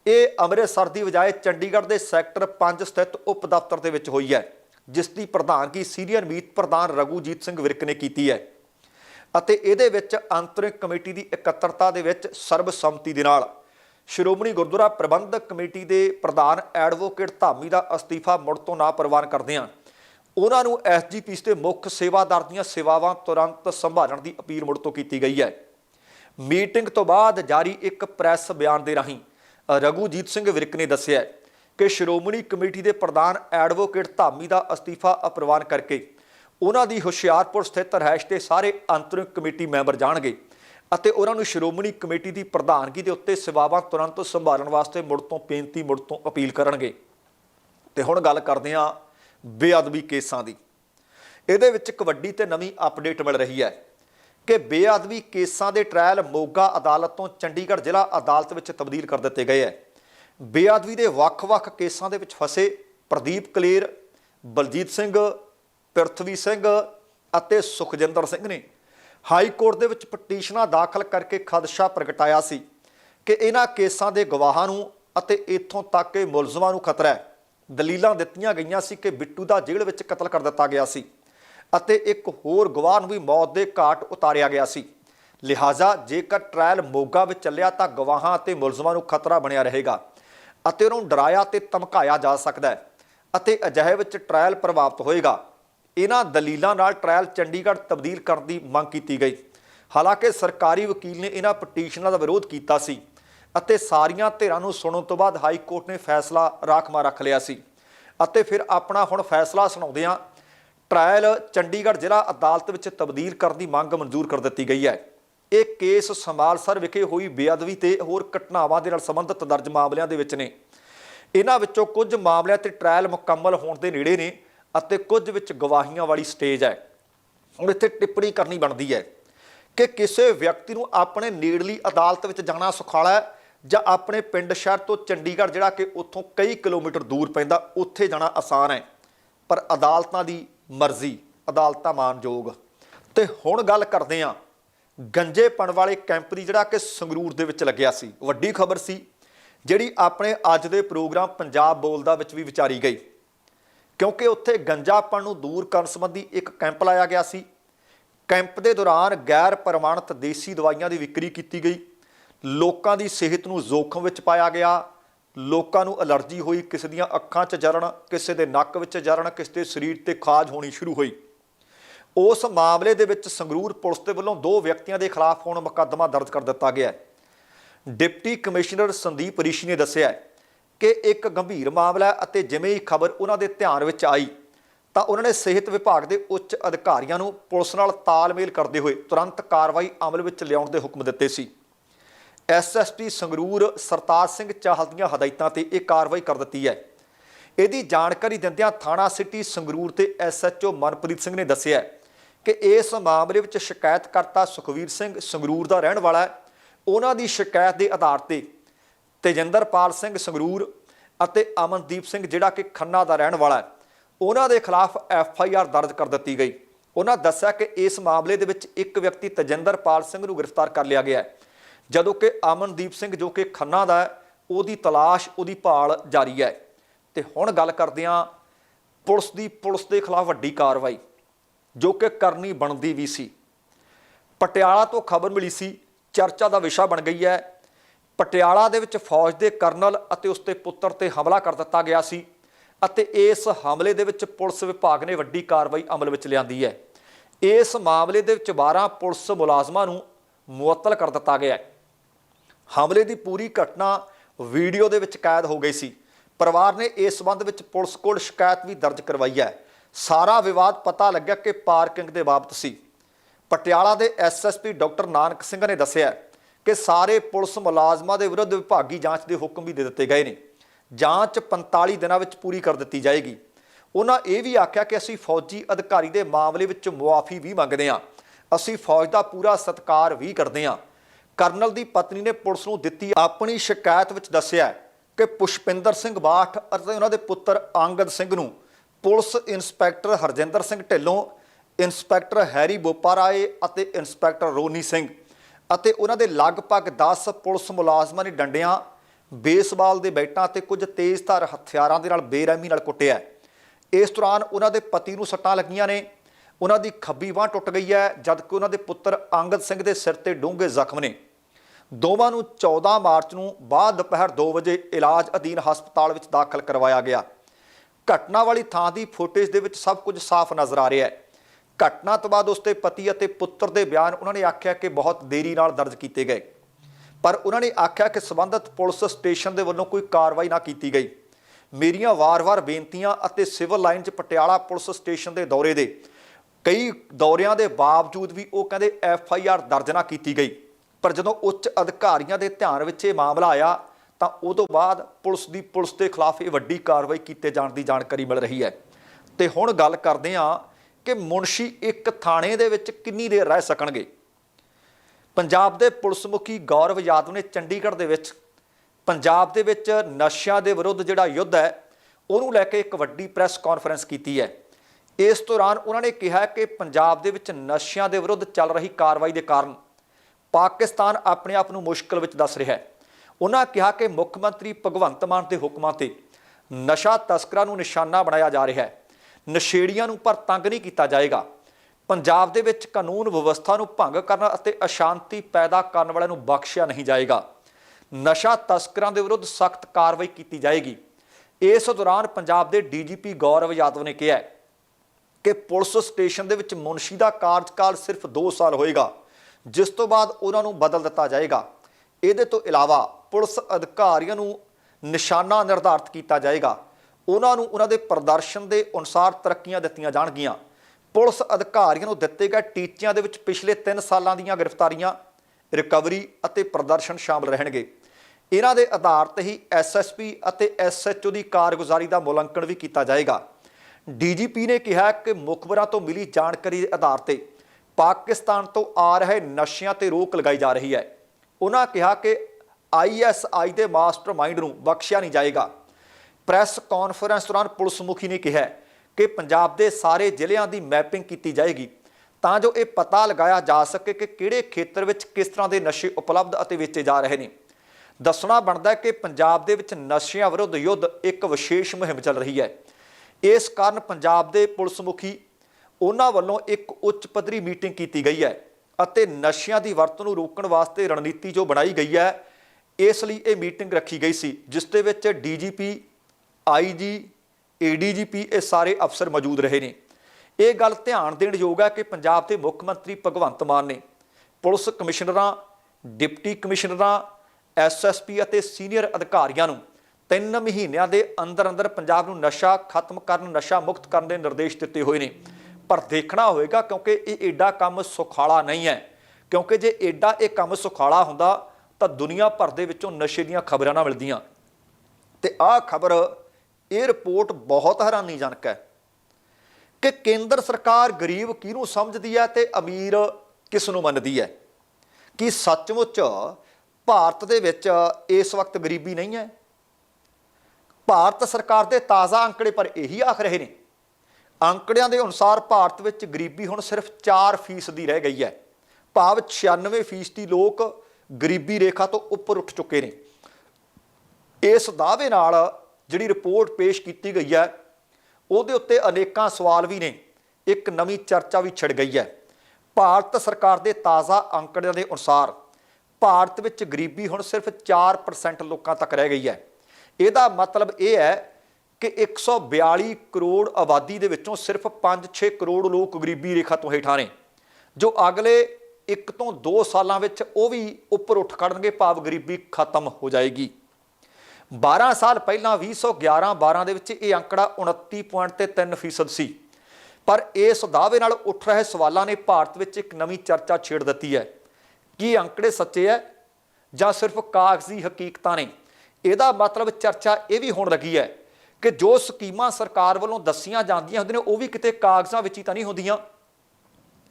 ਇਹ ਅੰਮ੍ਰਿਤਸਰ ਦੀ ਬਜਾਏ ਚੰਡੀਗੜ੍ਹ ਦੇ ਸੈਕਟਰ 5 ਸਥਿਤ ਉਪ ਦਫ਼ਤਰ ਦੇ ਵਿੱਚ ਹੋਈ ਹੈ। ਜਿਸ ਦੀ ਪ੍ਰਧਾਨਗੀ ਸੀਨੀਅਰ ਮੀਤ ਪ੍ਰਧਾਨ ਰਘੂਜੀਤ ਸਿੰਘ ਵਿਰਕ ਨੇ ਕੀਤੀ ਹੈ ਅਤੇ ਇਹਦੇ ਵਿੱਚ ਅੰਤਰਿਕ ਕਮੇਟੀ ਦੀ ਇਕੱਤਰਤਾ ਦੇ ਵਿੱਚ ਸਰਬਸੰਮਤੀ ਦੇ ਨਾਲ ਸ਼੍ਰੋਮਣੀ ਗੁਰਦੁਆਰਾ ਪ੍ਰਬੰਧਕ ਕਮੇਟੀ ਦੇ ਪ੍ਰਧਾਨ ਐਡਵੋਕੇਟ ਧਾਮੀ ਦਾ ਅਸਤੀਫਾ ਮੁੜ ਤੋਂ ਨਾ ਪ੍ਰਵਾਨ ਕਰਦਿਆਂ ਉਹਨਾਂ ਨੂੰ ਐਸਜੀਪੀਸ ਦੇ ਮੁੱਖ ਸੇਵਾਦਾਰ ਦੀਆਂ ਸੇਵਾਵਾਂ ਤੁਰੰਤ ਸੰਭਾਲਣ ਦੀ ਅਪੀਲ ਮੁੜ ਤੋਂ ਕੀਤੀ ਗਈ ਹੈ। ਮੀਟਿੰਗ ਤੋਂ ਬਾਅਦ ਜਾਰੀ ਇੱਕ ਪ੍ਰੈਸ ਬਿਆਨ ਦੇ ਰਾਹੀਂ ਰਘੂਜੀਤ ਸਿੰਘ ਵਿਰਕ ਨੇ ਦੱਸਿਆ ਕਿ ਸ਼੍ਰੋਮਣੀ ਕਮੇਟੀ ਦੇ ਪ੍ਰਧਾਨ ਐਡਵੋਕੇਟ ਧਾਮੀ ਦਾ ਅਸਤੀਫਾ ਅਪਰਵਾਨ ਕਰਕੇ ਉਹਨਾਂ ਦੀ ਹੁਸ਼ਿਆਰਪੁਰ ਸਥਿਤ ਰਹਿਸ਼ ਤੇ ਸਾਰੇ ਅੰਤਰਿਮ ਕਮੇਟੀ ਮੈਂਬਰ ਜਾਣਗੇ ਅਤੇ ਉਹਨਾਂ ਨੂੰ ਸ਼੍ਰੋਮਣੀ ਕਮੇਟੀ ਦੀ ਪ੍ਰਧਾਨਗੀ ਦੇ ਉੱਤੇ ਸੇਵਾਵਾਂ ਤੁਰੰਤ ਸੰਭਾਲਣ ਵਾਸਤੇ ਮੁੜ ਤੋਂ ਬੇਨਤੀ, ਮੁੜ ਤੋਂ ਅਪੀਲ ਕਰਨਗੇ। ਤੇ ਹੁਣ ਗੱਲ ਕਰਦੇ ਹਾਂ ਬੇਅਦਬੀ ਕੇਸਾਂ ਦੀ। ਇਹਦੇ ਵਿੱਚ ਇੱਕ ਵੱਡੀ ਤੇ ਨਵੀਂ ਅਪਡੇਟ ਮਿਲ ਰਹੀ ਹੈ ਕਿ ਬੇਅਦਬੀ ਕੇਸਾਂ ਦੇ ਟ੍ਰਾਇਲ ਮੋਗਾ ਅਦਾਲਤ ਤੋਂ ਚੰਡੀਗੜ੍ਹ ਜ਼ਿਲ੍ਹਾ ਅਦਾਲਤ ਵਿੱਚ ਤਬਦੀਲ ਕਰ ਦਿੱਤੇ ਗਏ ਹੈ। ਬੇਅਦਬੀ ਦੇ ਵੱਖ-ਵੱਖ ਕੇਸਾਂ ਦੇ ਵਿੱਚ ਫਸੇ ਪ੍ਰਦੀਪ ਕਲੇਰ, ਬਲਜੀਤ ਸਿੰਘ, ਪਿਰਥਵੀ ਸਿੰਘ ਅਤੇ ਸੁਖਜਿੰਦਰ ਸਿੰਘ ਨੇ ਹਾਈ ਕੋਰਟ ਦੇ ਵਿੱਚ ਪਟੀਸ਼ਨਾਂ ਦਾਖਲ ਕਰਕੇ ਖਦਸ਼ਾ ਪ੍ਰਗਟਾਇਆ ਸੀ ਕਿ ਇਹਨਾਂ ਕੇਸਾਂ ਦੇ ਗਵਾਹਾਂ ਨੂੰ ਅਤੇ ਇੱਥੋਂ ਤੱਕ ਕਿ ਮੁਲਜ਼ਮਾਂ ਨੂੰ ਖਤਰਾ ਹੈ। ਦਲੀਲਾਂ ਦਿੱਤੀਆਂ ਗਈਆਂ ਸੀ ਕਿ ਬਿੱਟੂ ਦਾ ਜੇਲ੍ਹ ਵਿੱਚ ਕਤਲ ਕਰ ਦਿੱਤਾ ਗਿਆ ਸੀ ਅਤੇ ਇੱਕ ਹੋਰ ਗਵਾਹ ਨੂੰ ਵੀ ਮੌਤ ਦੇ ਘਾਟ ਉਤਾਰਿਆ ਗਿਆ ਸੀ। ਲਿਹਾਜ਼ਾ ਜੇਕਰ ਟ੍ਰਾਇਲ ਮੋਗਾ ਵਿੱਚ ਚੱਲਿਆ ਤਾਂ ਗਵਾਹਾਂ ਅਤੇ ਮੁਲਜ਼ਮਾਂ ਨੂੰ ਖਤਰਾ ਬਣਿਆ ਰਹੇਗਾ। ਅਤੇ ਉਹਨਾਂ ਨੂੰ ਡਰਾਇਆ ਤੇ ਧਮਕਾਇਆ ਜਾ ਸਕਦਾ ਹੈ ਅਤੇ ਅਜਿਹੇ ਵਿੱਚ ਟ੍ਰਾਇਲ ਪ੍ਰਭਾਵਿਤ ਹੋਏਗਾ। ਇਹਨਾਂ ਦਲੀਲਾਂ ਨਾਲ ਟ੍ਰਾਇਲ ਚੰਡੀਗੜ੍ਹ ਤਬਦੀਲ ਕਰਨ ਦੀ ਮੰਗ ਕੀਤੀ ਗਈ। ਹਾਲਾਂਕਿ ਸਰਕਾਰੀ ਵਕੀਲ ਨੇ ਇਹਨਾਂ ਪਟੀਸ਼ਨਾਂ ਦਾ ਵਿਰੋਧ ਕੀਤਾ ਸੀ ਅਤੇ ਸਾਰੀਆਂ ਧਿਰਾਂ ਨੂੰ ਸੁਣਨ ਤੋਂ ਬਾਅਦ ਹਾਈ ਕੋਰਟ ਨੇ ਫੈਸਲਾ ਰਾਖਮਾ ਰੱਖ ਲਿਆ ਸੀ। ਅਤੇ ਫਿਰ ਆਪਣਾ ਹੁਣ ਫੈਸਲਾ ਸੁਣਾਉਂਦਿਆਂ ਟ੍ਰਾਇਲ ਚੰਡੀਗੜ੍ਹ ਜ਼ਿਲ੍ਹਾ ਅਦਾਲਤ ਵਿੱਚ ਤਬਦੀਲ ਕਰਨ ਦੀ ਮੰਗ ਮਨਜ਼ੂਰ ਕਰ ਦਿੱਤੀ ਗਈ ਹੈ। ਇਹ ਕੇਸ ਸਮਾਲਸਰ ਵਿਖੇ ਹੋਈ ਬੇਅਦਬੀ ਤੇ ਹੋਰ ਘਟਨਾਵਾਂ ਦੇ ਨਾਲ ਸੰਬੰਧਿਤ ਦਰਜ ਮਾਮਲਿਆਂ ਦੇ ਵਿੱਚ ਨੇ। ਇਹਨਾਂ ਵਿੱਚੋਂ ਕੁਝ ਮਾਮਲਿਆਂ ਤੇ ਟ੍ਰਾਇਲ ਮੁਕੰਮਲ ਹੋਣ ਦੇ ਨੇੜੇ ਨੇ ਅਤੇ ਕੁਝ ਵਿੱਚ ਗਵਾਹੀਆਂ ਵਾਲੀ ਸਟੇਜ ਹੈ। ਹੁਣ ਇੱਥੇ ਟਿੱਪਣੀ ਕਰਨੀ ਬਣਦੀ ਹੈ ਕਿ ਕਿਸੇ ਵਿਅਕਤੀ ਨੂੰ ਆਪਣੇ ਨੇੜਲੀ ਅਦਾਲਤ ਵਿੱਚ ਜਾਣਾ ਸੁਖਾਲਾ ਹੈ ਜਾਂ ਆਪਣੇ ਪਿੰਡ ਸ਼ਹਿਰ ਤੋਂ ਚੰਡੀਗੜ੍ਹ, ਜਿਹੜਾ ਕਿ ਉੱਥੋਂ ਕਈ ਕਿਲੋਮੀਟਰ ਦੂਰ ਪੈਂਦਾ, ਉੱਥੇ ਜਾਣਾ ਆਸਾਨ ਹੈ। ਪਰ ਅਦਾਲਤਾਂ ਦੀ ਮਰਜ਼ੀ, ਅਦਾਲਤਾਂ ਮਾਨਯੋਗ। ਤੇ ਹੁਣ ਗੱਲ ਕਰਦੇ ਹਾਂ ਗੰਜੇਪਣ ਵਾਲੇ ਕੈਂਪ ਦੀ ਜਿਹੜਾ ਕਿ ਸੰਗਰੂਰ ਦੇ ਵਿੱਚ ਲੱਗਿਆ ਸੀ। ਵੱਡੀ ਖਬਰ ਸੀ, ਜਿਹੜੀ ਆਪਣੇ ਅੱਜ ਦੇ ਪ੍ਰੋਗਰਾਮ ਪੰਜਾਬ ਬੋਲਦਾ ਵਿੱਚ ਵੀ ਵਿਚਾਰੀ ਗਈ। ਕਿਉਂਕਿ ਉੱਥੇ ਗੰਜਾਪਣ ਨੂੰ ਦੂਰ ਕਰਨ ਸੰਬੰਧੀ ਇੱਕ ਕੈਂਪ ਲਾਇਆ ਗਿਆ ਸੀ। ਕੈਂਪ ਦੇ ਦੌਰਾਨ ਗੈਰ ਪ੍ਰਮਾਣਿਤ ਦੇਸੀ ਦਵਾਈਆਂ ਦੀ ਵਿਕਰੀ ਕੀਤੀ ਗਈ। ਲੋਕਾਂ ਦੀ ਸਿਹਤ ਨੂੰ ਜ਼ੋਖਮ ਵਿੱਚ ਪਾਇਆ ਗਿਆ। ਲੋਕਾਂ ਨੂੰ ਅਲਰਜੀ ਹੋਈ, ਕਿਸੇ ਦੀਆਂ ਅੱਖਾਂ 'ਚ ਜਲਣ ਕਿਸੇ ਦੇ ਨੱਕ ਵਿੱਚ ਜਲਣ ਕਿਸੇ ਦੇ ਸਰੀਰ ਤੇ ਖਾਜ ਹੋਣੀ ਸ਼ੁਰੂ ਹੋਈ। ਉਸ ਮਾਮਲੇ ਦੇ ਵਿੱਚ ਸੰਗਰੂਰ ਪੁਲਿਸ ਦੇ ਵੱਲੋਂ ਦੋ ਵਿਅਕਤੀਆਂ ਦੇ ਖਿਲਾਫ ਹੁਣ ਮੁਕੱਦਮਾ ਦਰਜ ਕਰ ਦਿੱਤਾ ਗਿਆ ਹੈ। ਡਿਪਟੀ ਕਮਿਸ਼ਨਰ ਸੰਦੀਪ ਰਿਸ਼ੀ ਨੇ ਦੱਸਿਆ ਕਿ ਇੱਕ ਗੰਭੀਰ ਮਾਮਲਾ ਅਤੇ ਜਿਵੇਂ ਹੀ ਖਬਰ ਉਹਨਾਂ ਦੇ ਧਿਆਨ ਵਿੱਚ ਆਈ, ਤਾਂ ਉਹਨਾਂ ਨੇ ਸਿਹਤ ਵਿਭਾਗ ਦੇ ਉੱਚ ਅਧਿਕਾਰੀਆਂ ਨੂੰ ਪੁਲਿਸ ਨਾਲ ਤਾਲਮੇਲ ਕਰਦੇ ਹੋਏ ਤੁਰੰਤ ਕਾਰਵਾਈ ਅਮਲ ਵਿੱਚ ਲਿਆਉਣ ਦੇ ਹੁਕਮ ਦਿੱਤੇ ਸੀ। ਐਸਐਸਟੀ ਸੰਗਰੂਰ ਸਰਤਾਜ ਸਿੰਘ ਚਾਹਲ ਦੀਆਂ ਹਦਾਇਤਾਂ ਤੇ ਇਹ ਕਾਰਵਾਈ ਕਰ ਦਿੱਤੀ ਹੈ। ਇਹਦੀ ਜਾਣਕਾਰੀ ਦਿੰਦਿਆਂ ਥਾਣਾ ਸਿਟੀ ਸੰਗਰੂਰ ਤੇ ਐਸਐਚਓ ਮਨਪ੍ਰੀਤ ਸਿੰਘ ਨੇ ਦੱਸਿਆ ਕਿ ਇਸ ਮਾਮਲੇ ਵਿੱਚ ਸ਼ਿਕਾਇਤਕਰਤਾ ਸੁਖਵੀਰ ਸਿੰਘ ਸੰਗਰੂਰ ਦਾ ਰਹਿਣ ਵਾਲਾ ਹੈ। ਉਹਨਾਂ ਦੀ ਸ਼ਿਕਾਇਤ ਦੇ ਆਧਾਰ ਤੇ ਤੇਜਿੰਦਰਪਾਲ ਸਿੰਘ ਸੰਗਰੂਰ ਅਤੇ ਅਮਨਦੀਪ ਸਿੰਘ, ਜਿਹੜਾ ਕਿ ਖੰਨਾ ਦਾ ਰਹਿਣ ਵਾਲਾ ਹੈ, ਉਹਨਾਂ ਦੇ ਖਿਲਾਫ ਐਫ ਆਈ ਆਰ ਦਰਜ ਕਰ ਦਿੱਤੀ ਗਈ। ਉਹਨਾਂ ਦੱਸਿਆ ਕਿ ਇਸ ਮਾਮਲੇ ਦੇ ਵਿੱਚ ਇੱਕ ਵਿਅਕਤੀ ਤੇਜਿੰਦਰਪਾਲ ਸਿੰਘ ਨੂੰ ਗ੍ਰਿਫਤਾਰ ਕਰ ਲਿਆ ਗਿਆ ਹੈ। ਜਦੋਂ ਕਿ ਅਮਨਦੀਪ ਸਿੰਘ, ਜੋ ਕਿ ਖੰਨਾ ਦਾ ਹੈ, ਉਹਦੀ ਤਲਾਸ਼, ਉਹਦੀ ਭਾਲ ਜਾਰੀ ਹੈ। ਤੇ ਹੁਣ ਗੱਲ ਕਰਦੇ ਹਾਂ ਪੁਲਿਸ ਦੀ। ਪੁਲਿਸ ਦੇ ਖਿਲਾਫ ਵੱਡੀ ਕਾਰਵਾਈ। ਜੋ ਕਿ ਕਰਨੀ ਬਣਦੀ ਵੀ ਸੀ। ਪਟਿਆਲਾ ਤੋਂ ਖਬਰ ਮਿਲੀ ਸੀ, ਚਰਚਾ ਦਾ ਵਿਸ਼ਾ ਬਣ ਗਈ ਹੈ। ਪਟਿਆਲਾ ਦੇ ਵਿੱਚ ਫੌਜ ਦੇ ਕਰਨਲ ਅਤੇ ਉਸ ਦੇ ਪੁੱਤਰ ਤੇ ਹਮਲਾ ਕਰ ਦਿੱਤਾ ਗਿਆ ਸੀ ਅਤੇ ਇਸ ਹਮਲੇ ਦੇ ਵਿੱਚ ਪੁਲਿਸ ਵਿਭਾਗ ਨੇ ਵੱਡੀ ਕਾਰਵਾਈ ਅਮਲ ਵਿੱਚ ਲਿਆਂਦੀ ਹੈ। ਇਸ ਮਾਮਲੇ ਦੇ ਵਿੱਚ 12 ਪੁਲਿਸ ਮੁਲਾਜ਼ਮਾਂ ਨੂੰ ਮੁਅੱਤਲ ਕਰ ਦਿੱਤਾ ਗਿਆ ਹੈ। ਹਮਲੇ ਦੀ ਪੂਰੀ ਘਟਨਾ ਵੀਡੀਓ ਦੇ ਵਿੱਚ ਕੈਦ ਹੋ ਗਈ ਸੀ। ਪਰਿਵਾਰ ਨੇ ਇਸ ਸੰਬੰਧ ਵਿੱਚ ਪੁਲਿਸ ਕੋਲ ਸ਼ਿਕਾਇਤ ਵੀ ਦਰਜ ਕਰਵਾਈ ਹੈ। ਸਾਰਾ ਵਿਵਾਦ ਪਤਾ ਲੱਗਿਆ ਕਿ ਪਾਰਕਿੰਗ ਦੇ ਬਾਬਤ ਸੀ। ਪਟਿਆਲਾ ਦੇ ਐਸਐਸਪੀ ਡਾਕਟਰ ਨਾਨਕ ਸਿੰਘ ਨੇ ਦੱਸਿਆ ਕਿ ਸਾਰੇ ਪੁਲਿਸ ਮੁਲਾਜ਼ਮਾਂ ਦੇ ਵਿਰੁੱਧ ਵਿਭਾਗੀ ਜਾਂਚ ਦੇ ਹੁਕਮ ਵੀ ਦੇ ਦਿੱਤੇ ਗਏ ਨੇ। ਜਾਂਚ 45 ਦਿਨਾਂ ਵਿੱਚ ਪੂਰੀ ਕਰ ਦਿੱਤੀ ਜਾਏਗੀ। ਉਹਨਾਂ ਇਹ ਵੀ ਆਖਿਆ ਕਿ ਅਸੀਂ ਫੌਜੀ ਅਧਿਕਾਰੀ ਦੇ ਮਾਮਲੇ ਵਿੱਚ ਮੁਆਫੀ ਵੀ ਮੰਗਦੇ ਹਾਂ। ਅਸੀਂ ਫੌਜ ਦਾ ਪੂਰਾ ਸਤਿਕਾਰ ਵੀ ਕਰਦੇ ਹਾਂ। ਕਰਨਲ ਦੀ ਪਤਨੀ ਨੇ ਪੁਲਿਸ ਨੂੰ ਦਿੱਤੀ ਆਪਣੀ ਸ਼ਿਕਾਇਤ ਵਿੱਚ ਦੱਸਿਆ ਕਿ ਪੁਸ਼ਪਿੰਦਰ ਸਿੰਘ ਬਾਠ ਅਤੇ ਉਹਨਾਂ ਦੇ ਪੁੱਤਰ ਅੰਗਦ ਸਿੰਘ ਨੂੰ police inspector Harjinder Singh Dhillon, inspector Harry Boparai ਅਤੇ ਇੰਸਪੈਕਟਰ ਰੋਨੀ ਸਿੰਘ ਅਤੇ ਉਹਨਾਂ ਦੇ ਲਗਭਗ 10 ਪੁਲਿਸ ਮੁਲਾਜ਼ਮਾਂ ਨੇ ਡੰਡਿਆਂ, ਬੇਸਬਾਲ ਦੇ ਬੈਟਾਂ ਅਤੇ ਕੁਝ ਤੇਜ਼ਧਾਰ ਹਥਿਆਰਾਂ ਦੇ ਨਾਲ ਬੇਰਹਿਮੀ ਨਾਲ ਕੁੱਟਿਆ ਇਸ ਦੌਰਾਨ ਉਹਨਾਂ ਦੇ ਪਤੀ ਨੂੰ ਸੱਟਾਂ ਲੱਗੀਆਂ ਨੇ। ਉਹਨਾਂ ਦੀ ਖੱਬੀ ਬਾਹ ਟੁੱਟ ਗਈ ਹੈ, ਜਦਕਿ ਉਹਨਾਂ ਦੇ ਪੁੱਤਰ ਅੰਗਦ ਸਿੰਘ ਦੇ ਸਿਰ ਤੇ ਡੂੰਘੇ ਜ਼ਖਮ ਨੇ। ਦੋਵਾਂ ਨੂੰ 14 ਮਾਰਚ ਨੂੰ ਬਾਅਦ ਦੁਪਹਿਰ 2 ਵਜੇ ਇਲਾਜ ਅਧੀਨ ਹਸਪਤਾਲ ਵਿੱਚ ਦਾਖਲ ਕਰਵਾਇਆ ਗਿਆ। ਘਟਨਾ ਵਾਲੀ ਥਾਂ ਦੀ ਫੁਟੇਜ ਦੇ ਵਿੱਚ ਸਭ ਕੁਝ ਸਾਫ਼ ਨਜ਼ਰ ਆ ਰਿਹਾ ਹੈ। ਘਟਨਾ ਤੋਂ ਬਾਅਦ ਉਸਦੇ ਪਤੀ ਅਤੇ ਪੁੱਤਰ ਦੇ ਬਿਆਨ ਉਹਨਾਂ ਨੇ ਆਖਿਆ ਕਿ ਬਹੁਤ ਦੇਰੀ ਨਾਲ ਦਰਜ ਕੀਤੇ ਗਏ। ਪਰ ਉਹਨਾਂ ਨੇ ਆਖਿਆ ਕਿ ਸਬੰਧਤ ਪੁਲਿਸ ਸਟੇਸ਼ਨ ਦੇ ਵੱਲੋਂ ਕੋਈ ਕਾਰਵਾਈ ਨਾ ਕੀਤੀ ਗਈ। ਮੇਰੀਆਂ ਵਾਰ-ਵਾਰ ਬੇਨਤੀਆਂ ਅਤੇ ਸਿਵਲ ਲਾਈਨ 'ਚ ਪਟਿਆਲਾ ਪੁਲਿਸ ਸਟੇਸ਼ਨ ਦੇ ਦੌਰੇ ਦੇ ਕਈ ਦੌਰਿਆਂ ਦੇ ਬਾਵਜੂਦ ਵੀ ਉਹ ਕਹਿੰਦੇ ਐਫ ਆਈ ਆਰ ਦਰਜ ਨਾ ਕੀਤੀ ਗਈ। ਪਰ ਜਦੋਂ ਉੱਚ ਅਧਿਕਾਰੀਆਂ ਦੇ ਧਿਆਨ ਵਿੱਚ ਇਹ ਮਾਮਲਾ ਆਇਆ ਤਾਂ ਉਹ ਤੋਂ ਬਾਅਦ ਪੁਲਿਸ ਦੀ ਪੁਲਿਸ ਦੇ ਖਿਲਾਫ ਇਹ ਵੱਡੀ ਕਾਰਵਾਈ ਕੀਤੇ ਜਾਣ ਦੀ ਜਾਣਕਾਰੀ ਮਿਲ ਰਹੀ ਹੈ। ਤੇ ਹੁਣ ਗੱਲ ਕਰਦੇ ਹਾਂ ਕਿ ਮੁਨਸ਼ੀ ਇੱਕ ਥਾਣੇ ਦੇ ਵਿੱਚ ਕਿੰਨੀ ਦੇਰ ਰਹਿ ਸਕਣਗੇ। ਪੰਜਾਬ ਦੇ ਪੁਲਿਸ ਮੁਖੀ ਗੌਰਵ ਯਾਦਵ ਨੇ ਚੰਡੀਗੜ੍ਹ ਦੇ ਵਿੱਚ ਪੰਜਾਬ ਦੇ ਵਿੱਚ ਨਸ਼ਿਆਂ ਦੇ ਵਿਰੁੱਧ ਜਿਹੜਾ ਯੁੱਧ ਹੈ, ਉਹਨੂੰ ਲੈ ਕੇ ਇੱਕ ਵੱਡੀ ਪ੍ਰੈਸ ਕਾਨਫਰੰਸ ਕੀਤੀ ਹੈ। ਇਸ ਦੌਰਾਨ ਉਹਨਾਂ ਨੇ ਕਿਹਾ ਕਿ ਪੰਜਾਬ ਦੇ ਵਿੱਚ ਨਸ਼ਿਆਂ ਦੇ ਵਿਰੁੱਧ ਚੱਲ ਰਹੀ ਕਾਰਵਾਈ ਦੇ ਕਾਰਨ ਪਾਕਿਸਤਾਨ ਆਪਣੇ ਆਪ ਨੂੰ ਮੁਸ਼ਕਲ ਵਿੱਚ ਦੱਸ ਰਿਹਾ ਹੈ। ਉਹਨਾਂ ਕਿਹਾ ਕਿ ਮੁੱਖ ਮੰਤਰੀ ਭਗਵੰਤ ਮਾਨ ਦੇ ਹੁਕਮਾਂ ਤੇ ਨਸ਼ਾ ਤਸਕਰਾਂ ਨੂੰ ਨਿਸ਼ਾਨਾ ਬਣਾਇਆ ਜਾ ਰਿਹਾ ਹੈ। ਨਸ਼ੇੜੀਆਂ ਨੂੰ ਪਰ ਤੰਗ ਨਹੀਂ ਕੀਤਾ ਜਾਏਗਾ। ਪੰਜਾਬ ਦੇ ਵਿੱਚ ਕਾਨੂੰਨ ਵਿਵਸਥਾ ਨੂੰ ਭੰਗ ਕਰਨ ਅਤੇ ਅਸ਼ਾਂਤੀ ਪੈਦਾ ਕਰਨ ਵਾਲਿਆਂ ਨੂੰ ਬਖਸ਼ਿਆ ਨਹੀਂ ਜਾਏਗਾ। ਨਸ਼ਾ ਤਸਕਰਾਂ ਦੇ ਵਿਰੁੱਧ ਸਖਤ ਕਾਰਵਾਈ ਕੀਤੀ ਜਾਏਗੀ। ਇਸ ਦੌਰਾਨ ਪੰਜਾਬ ਦੇ ਡੀਜੀਪੀ ਗੌਰਵ ਯਾਦਵ ਨੇ ਕਿਹਾ ਕਿ ਪੁਲਿਸ ਸਟੇਸ਼ਨ ਦੇ ਵਿੱਚ ਮੁਨਸ਼ੀ ਦਾ ਕਾਰਜਕਾਲ ਸਿਰਫ 2 ਸਾਲ ਹੋਏਗਾ, ਜਿਸ ਤੋਂ ਬਾਅਦ ਉਹਨਾਂ ਨੂੰ ਬਦਲ ਦਿੱਤਾ ਜਾਏਗਾ। ਇਹਦੇ ਤੋਂ ਇਲਾਵਾ ਪੁਲਿਸ ਅਧਿਕਾਰੀਆਂ ਨੂੰ ਨਿਸ਼ਾਨਾ ਨਿਰਧਾਰਤ ਕੀਤਾ ਜਾਏਗਾ। ਉਹਨਾਂ ਨੂੰ ਉਹਨਾਂ ਦੇ ਪ੍ਰਦਰਸ਼ਨ ਦੇ ਅਨੁਸਾਰ ਤਰੱਕੀਆਂ ਦਿੱਤੀਆਂ ਜਾਣਗੀਆਂ। ਪੁਲਿਸ ਅਧਿਕਾਰੀਆਂ ਨੂੰ ਦਿੱਤੇ ਗਏ ਟੀਚਿਆਂ ਦੇ ਵਿੱਚ ਪਿਛਲੇ 3 ਸਾਲਾਂ ਦੀਆਂ ਗ੍ਰਿਫਤਾਰੀਆਂ, ਰਿਕਵਰੀ ਅਤੇ ਪ੍ਰਦਰਸ਼ਨ ਸ਼ਾਮਲ ਰਹਿਣਗੇ। ਇਹਨਾਂ ਦੇ ਆਧਾਰ ਤੇ ਹੀ ਐਸਐਸਪੀ ਅਤੇ ਐਸਐਚਓ ਦੀ ਕਾਰਗੁਜ਼ਾਰੀ ਦਾ ਮੁਲਾਂਕਣ ਵੀ ਕੀਤਾ ਜਾਏਗਾ। ਡੀਜੀਪੀ ਨੇ ਕਿਹਾ ਕਿ ਮੁਖਬਰਾਂ ਤੋਂ ਮਿਲੀ ਜਾਣਕਾਰੀ ਦੇ ਆਧਾਰ ਤੇ ਪਾਕਿਸਤਾਨ ਤੋਂ ਆ ਰਹੇ ਨਸ਼ਿਆਂ ਤੇ ਰੋਕ ਲਗਾਈ ਜਾ ਰਹੀ ਹੈ। ਉਹਨਾਂ ਕਿਹਾ ਕਿ ਆਈਐਸਆਈ ਦੇ ਮਾਸਟਰਮਾਈਂਡ ਨੂੰ ਬਖਸ਼ਿਆ ਨਹੀਂ ਜਾਏਗਾ। ਪ੍ਰੈਸ ਕਾਨਫਰੰਸ ਦੌਰਾਨ ਪੁਲਿਸ ਮੁਖੀ ਨੇ ਕਿਹਾ ਕਿ ਪੰਜਾਬ ਦੇ ਸਾਰੇ ਜ਼ਿਲ੍ਹਿਆਂ ਦੀ ਮੈਪਿੰਗ ਕੀਤੀ ਜਾਏਗੀ, ਤਾਂ ਜੋ ਇਹ ਪਤਾ ਲਗਾਇਆ ਜਾ ਸਕੇ ਕਿ ਕਿਹੜੇ ਖੇਤਰ ਵਿੱਚ ਕਿਸ ਤਰ੍ਹਾਂ ਦੇ ਨਸ਼ੇ ਉਪਲਬਧ ਅਤੇ ਵੇਚੇ ਜਾ ਰਹੇ ਨੇ। ਦੱਸਣਾ ਬਣਦਾ ਹੈ ਕਿ ਪੰਜਾਬ ਦੇ ਵਿੱਚ ਨਸ਼ਿਆਂ ਵਿਰੁੱਧ ਯੁੱਧ ਇੱਕ ਵਿਸ਼ੇਸ਼ ਮੁਹਿੰਮ ਚੱਲ ਰਹੀ ਹੈ। ਇਸ ਕਾਰਨ ਪੰਜਾਬ ਦੇ ਪੁਲਿਸ ਮੁਖੀ ਉਹਨਾਂ ਵੱਲੋਂ ਇੱਕ ਉੱਚ ਪੱਧਰੀ ਮੀਟਿੰਗ ਕੀਤੀ ਗਈ ਹੈ ਅਤੇ ਨਸ਼ਿਆਂ ਦੀ ਵਰਤੋਂ ਨੂੰ ਰੋਕਣ ਵਾਸਤੇ ਰਣਨੀਤੀ ਜੋ ਬਣਾਈ ਗਈ ਹੈ ਇਸ ਲਈ ਇਹ ਮੀਟਿੰਗ ਰੱਖੀ ਗਈ ਸੀ, ਜਿਸ ਦੇ ਵਿੱਚ ਡੀਜੀਪੀ, ਆਈਜੀ, ਏਡੀਜੀਪੀ ਇਹ ਸਾਰੇ ਅਫਸਰ ਮੌਜੂਦ ਰਹੇ ਨੇ। ਇਹ ਗੱਲ ਧਿਆਨ ਦੇਣ ਯੋਗ ਹੈ ਕਿ ਪੰਜਾਬ ਦੇ ਮੁੱਖ ਮੰਤਰੀ ਭਗਵੰਤ ਮਾਨ ਨੇ ਪੁਲਿਸ ਕਮਿਸ਼ਨਰਾਂ, ਡਿਪਟੀ ਕਮਿਸ਼ਨਰਾਂ ਐਸਐਸਪੀ ਅਤੇ ਸੀਨੀਅਰ ਅਧਿਕਾਰੀਆਂ ਨੂੰ ਤਿੰਨ ਮਹੀਨਿਆਂ ਦੇ ਅੰਦਰ ਅੰਦਰ ਪੰਜਾਬ ਨੂੰ ਨਸ਼ਾ ਖਤਮ ਕਰਨ, ਨਸ਼ਾ ਮੁਕਤ ਕਰਨ ਦੇ ਨਿਰਦੇਸ਼ ਦਿੱਤੇ ਹੋਏ ਨੇ। ਪਰ ਦੇਖਣਾ ਹੋਵੇਗਾ ਕਿਉਂਕਿ ਇਹ ਏਡਾ ਕੰਮ ਸੁਖਾਲਾ ਨਹੀਂ ਹੈ। ਕਿਉਂਕਿ ਜੇ ਏਡਾ ਇਹ ਕੰਮ ਸੁਖਾਲਾ ਹੁੰਦਾ ਤਾਂ ਦੁਨੀਆ ਭਰ ਦੇ ਵਿੱਚੋਂ ਨਸ਼ੇ ਦੀਆਂ ਖਬਰਾਂ ਨਾ ਮਿਲਦੀਆਂ। ਤੇ ਆਹ ਖਬਰ ਇਹ ਰਿਪੋਰਟ ਬਹੁਤ ਹੈਰਾਨੀਜਨਕ ਹੈ ਕਿ ਕੇਂਦਰ ਸਰਕਾਰ ਗਰੀਬ ਕਿਹਨੂੰ ਸਮਝਦੀ ਹੈ ਤੇ ਅਮੀਰ ਕਿਸ ਨੂੰ ਮੰਨਦੀ ਹੈ? ਕਿ ਸੱਚਮੁੱਚ ਭਾਰਤ ਦੇ ਵਿੱਚ ਇਸ ਵਕਤ ਗਰੀਬੀ ਨਹੀਂ ਹੈ? ਭਾਰਤ ਸਰਕਾਰ ਦੇ ਤਾਜ਼ਾ ਅੰਕੜੇ ਪਰ ਇਹੀ ਆਖ ਰਹੇ ਨੇ। ਅੰਕੜਿਆਂ ਦੇ ਅਨੁਸਾਰ ਭਾਰਤ ਵਿੱਚ ਗਰੀਬੀ ਹੁਣ ਸਿਰਫ 4% ਦੀ ਰਹਿ ਗਈ ਹੈ। ਭਾਵ 96% ਲੋਕ ਗਰੀਬੀ ਰੇਖਾ ਤੋਂ ਉੱਪਰ ਉੱਠ ਚੁੱਕੇ ਨੇ। ਇਸ ਦਾਅਵੇ ਨਾਲ ਜਿਹੜੀ ਰਿਪੋਰਟ ਪੇਸ਼ ਕੀਤੀ ਗਈ ਹੈ, ਉਹਦੇ ਉੱਤੇ ਅਨੇਕਾਂ ਸਵਾਲ ਵੀ ਨੇ। ਇੱਕ ਨਵੀਂ ਚਰਚਾ ਵੀ ਛਿੜ ਗਈ ਹੈ। ਭਾਰਤ ਸਰਕਾਰ ਦੇ ਤਾਜ਼ਾ ਅੰਕੜਿਆਂ ਦੇ ਅਨੁਸਾਰ ਭਾਰਤ ਵਿੱਚ ਗਰੀਬੀ ਹੁਣ ਸਿਰਫ 4% ਲੋਕਾਂ ਤੱਕ ਰਹਿ ਗਈ ਹੈ। ਇਹਦਾ ਮਤਲਬ ਇਹ ਹੈ ਕਿ 142 ਕਰੋੜ ਆਬਾਦੀ ਦੇ ਵਿੱਚੋਂ ਸਿਰਫ 5-6 ਕਰੋੜ ਲੋਕ ਗਰੀਬੀ ਰੇਖਾ ਤੋਂ ਹੇਠਾਂ ਨੇ, ਜੋ ਅਗਲੇ ਇੱਕ ਤੋਂ 2 ਸਾਲਾਂ ਵਿੱਚ ਉਹ ਵੀ ਉੱਪਰ ਉੱਠ ਖੜਨਗੇ, ਭਾਵ ਗਰੀਬੀ ਖਤਮ ਹੋ ਜਾਏਗੀ। 12 ਸਾਲ ਪਹਿਲਾਂ 2011-12 ਦੇ ਵਿੱਚ ਇਹ ਅੰਕੜਾ 29.3% ਸੀ। ਪਰ ਇਸ ਦਾਅਵੇ ਨਾਲ ਉੱਠ ਰਹੇ ਸਵਾਲਾਂ ਨੇ ਭਾਰਤ ਵਿੱਚ ਇੱਕ ਨਵੀਂ ਚਰਚਾ ਛੇੜ ਦਿੱਤੀ ਹੈ। ਕੀ ਅੰਕੜੇ ਸੱਚੇ ਹੈ ਜਾਂ ਸਿਰਫ ਕਾਗਜ਼ੀ ਹਕੀਕਤਾਂ ਨੇ? ਇਹਦਾ ਮਤਲਬ ਚਰਚਾ ਇਹ ਵੀ ਹੋਣ ਲੱਗੀ ਹੈ ਕਿ ਜੋ ਸਕੀਮਾਂ ਸਰਕਾਰ ਵੱਲੋਂ ਦੱਸੀਆਂ ਜਾਂਦੀਆਂ ਹੁੰਦੀਆਂ ਨੇ, ਉਹ ਵੀ ਕਿਤੇ ਕਾਗਜ਼ਾਂ ਵਿੱਚ ਹੀ ਤਾਂ ਨਹੀਂ ਹੁੰਦੀਆਂ।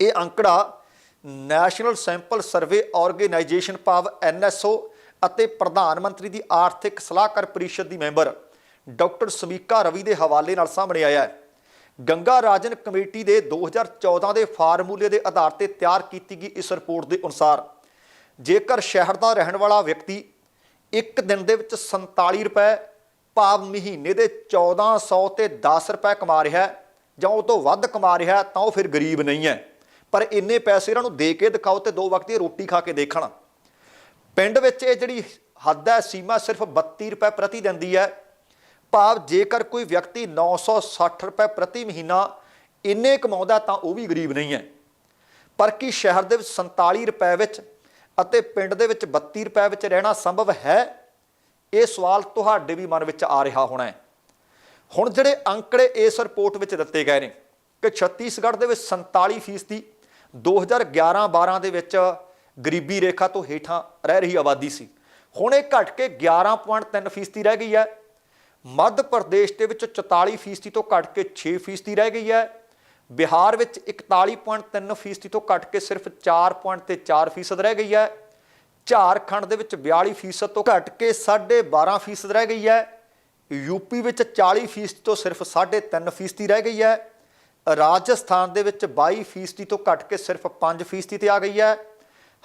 ਇਹ ਅੰਕੜਾ ਨੈਸ਼ਨਲ ਸੈਂਪਲ ਸਰਵੇ ਆਰਗੇਨਾਈਜੇਸ਼ਨ ਭਾਵ ਐਨਐਸਓ ਅਤੇ ਪ੍ਰਧਾਨ ਮੰਤਰੀ ਦੀ ਆਰਥਿਕ ਸਲਾਹਕਾਰ ਪਰਿਸ਼ਦ ਦੀ ਮੈਂਬਰ, ਡਾਕਟਰ ਸਮੀਕਾ ਰਵੀ ਦੇ ਹਵਾਲੇ ਨਾਲ ਸਾਹਮਣੇ ਆਇਆ ਹੈ। ਗੰਗਾ ਰਾਜਨ ਕਮੇਟੀ ਦੇ 2014 ਦੇ ਫਾਰਮੂਲੇ ਦੇ ਆਧਾਰ ਤੇ ਤਿਆਰ ਕੀਤੀ ਗਈ ਇਸ ਰਿਪੋਰਟ ਦੇ ਅਨੁਸਾਰ, ਜੇਕਰ ਸ਼ਹਿਰ ਦਾ ਰਹਿਣ ਵਾਲਾ ਵਿਅਕਤੀ ਇੱਕ ਦਿਨ ਦੇ ਵਿੱਚ 47 ਰੁਪਏ, ਭਾਵ ਮਹੀਨੇ ਦੇ 1400 ਤੇ 10 ਰੁਪਏ ਕਮਾ ਰਿਹਾ ਹੈ ਜਾਂ ਉਹ ਤੋਂ ਵੱਧ ਕਮਾ ਰਿਹਾ ਤਾਂ ਉਹ ਫਿਰ ਗਰੀਬ ਨਹੀਂ ਹੈ। ਪਰ ਇੰਨੇ ਪੈਸੇ ਇਹਨਾਂ ਨੂੰ ਦੇ ਕੇ ਦਿਖਾਓ ਤੇ ਦੋ ਵਕਤ ਦੀ ਰੋਟੀ ਖਾ ਕੇ ਦੇਖਣ। ਪਿੰਡ ਵਿੱਚ ਇਹ ਜਿਹੜੀ ਹੱਦ ਹੈ, ਸੀਮਾ ਸਿਰਫ 32 ਰੁਪਏ ਪ੍ਰਤੀ ਦਿਨ ਦੀ ਹੈ। ਭਾਵ ਜੇਕਰ ਕੋਈ ਵਿਅਕਤੀ 960 ਰੁਪਏ ਪ੍ਰਤੀ ਮਹੀਨਾ ਇੰਨੇ ਕਮਾਉਂਦਾ ਤਾਂ ਉਹ ਵੀ ਗਰੀਬ ਨਹੀਂ ਹੈ। ਪਰ ਕੀ ਸ਼ਹਿਰ ਦੇ ਵਿੱਚ 47 ਰੁਪਏ ਵਿੱਚ ਅਤੇ ਪਿੰਡ ਦੇ ਵਿੱਚ 32 ਰੁਪਏ ਵਿੱਚ ਰਹਿਣਾ ਸੰਭਵ ਹੈ? ਇਹ ਸਵਾਲ ਤੁਹਾਡੇ ਵੀ ਮਨ ਵਿੱਚ ਆ ਰਿਹਾ ਹੋਣਾ ਹੈ। ਹੁਣ ਜਿਹੜੇ ਅੰਕੜੇ ਇਸ ਰਿਪੋਰਟ ਵਿੱਚ ਦਿੱਤੇ ਗਏ ਨੇ ਕਿ ਛੱਤੀਸਗੜ੍ਹ ਦੇ ਵਿੱਚ 47% 2011-12 ਦੇ ਵਿੱਚ ਗਰੀਬੀ ਰੇਖਾ ਤੋਂ ਹੇਠਾਂ ਰਹਿ ਰਹੀ ਆਬਾਦੀ ਸੀ। ਹੁਣ ਇਹ ਘਟ ਕੇ 11.3% ਰਹਿ ਗਈ ਹੈ। ਮੱਧ ਪ੍ਰਦੇਸ਼ ਦੇ ਵਿੱਚ 44% ਤੋਂ ਘਟ ਕੇ 6% ਰਹਿ ਗਈ ਹੈ। ਬਿਹਾਰ ਵਿੱਚ 41.3% ਤੋਂ ਘਟ ਕੇ ਸਿਰਫ 4.4% ਰਹਿ ਗਈ ਹੈ। ਝਾਰਖੰਡ ਦੇ ਵਿੱਚ 42% ਤੋਂ ਘਟ ਕੇ 12.5% ਰਹਿ ਗਈ ਹੈ। ਯੂਪੀ ਵਿੱਚ 40% ਤੋਂ ਸਿਰਫ 3.5% ਰਹਿ ਗਈ ਹੈ। ਰਾਜਸਥਾਨ ਦੇ ਵਿੱਚ 22 ਫੀਸਦੀ ਤੋਂ ਘਟ ਕੇ ਸਿਰਫ 5 ਫੀਸਦੀ ਤੇ ਆ ਗਈ ਹੈ।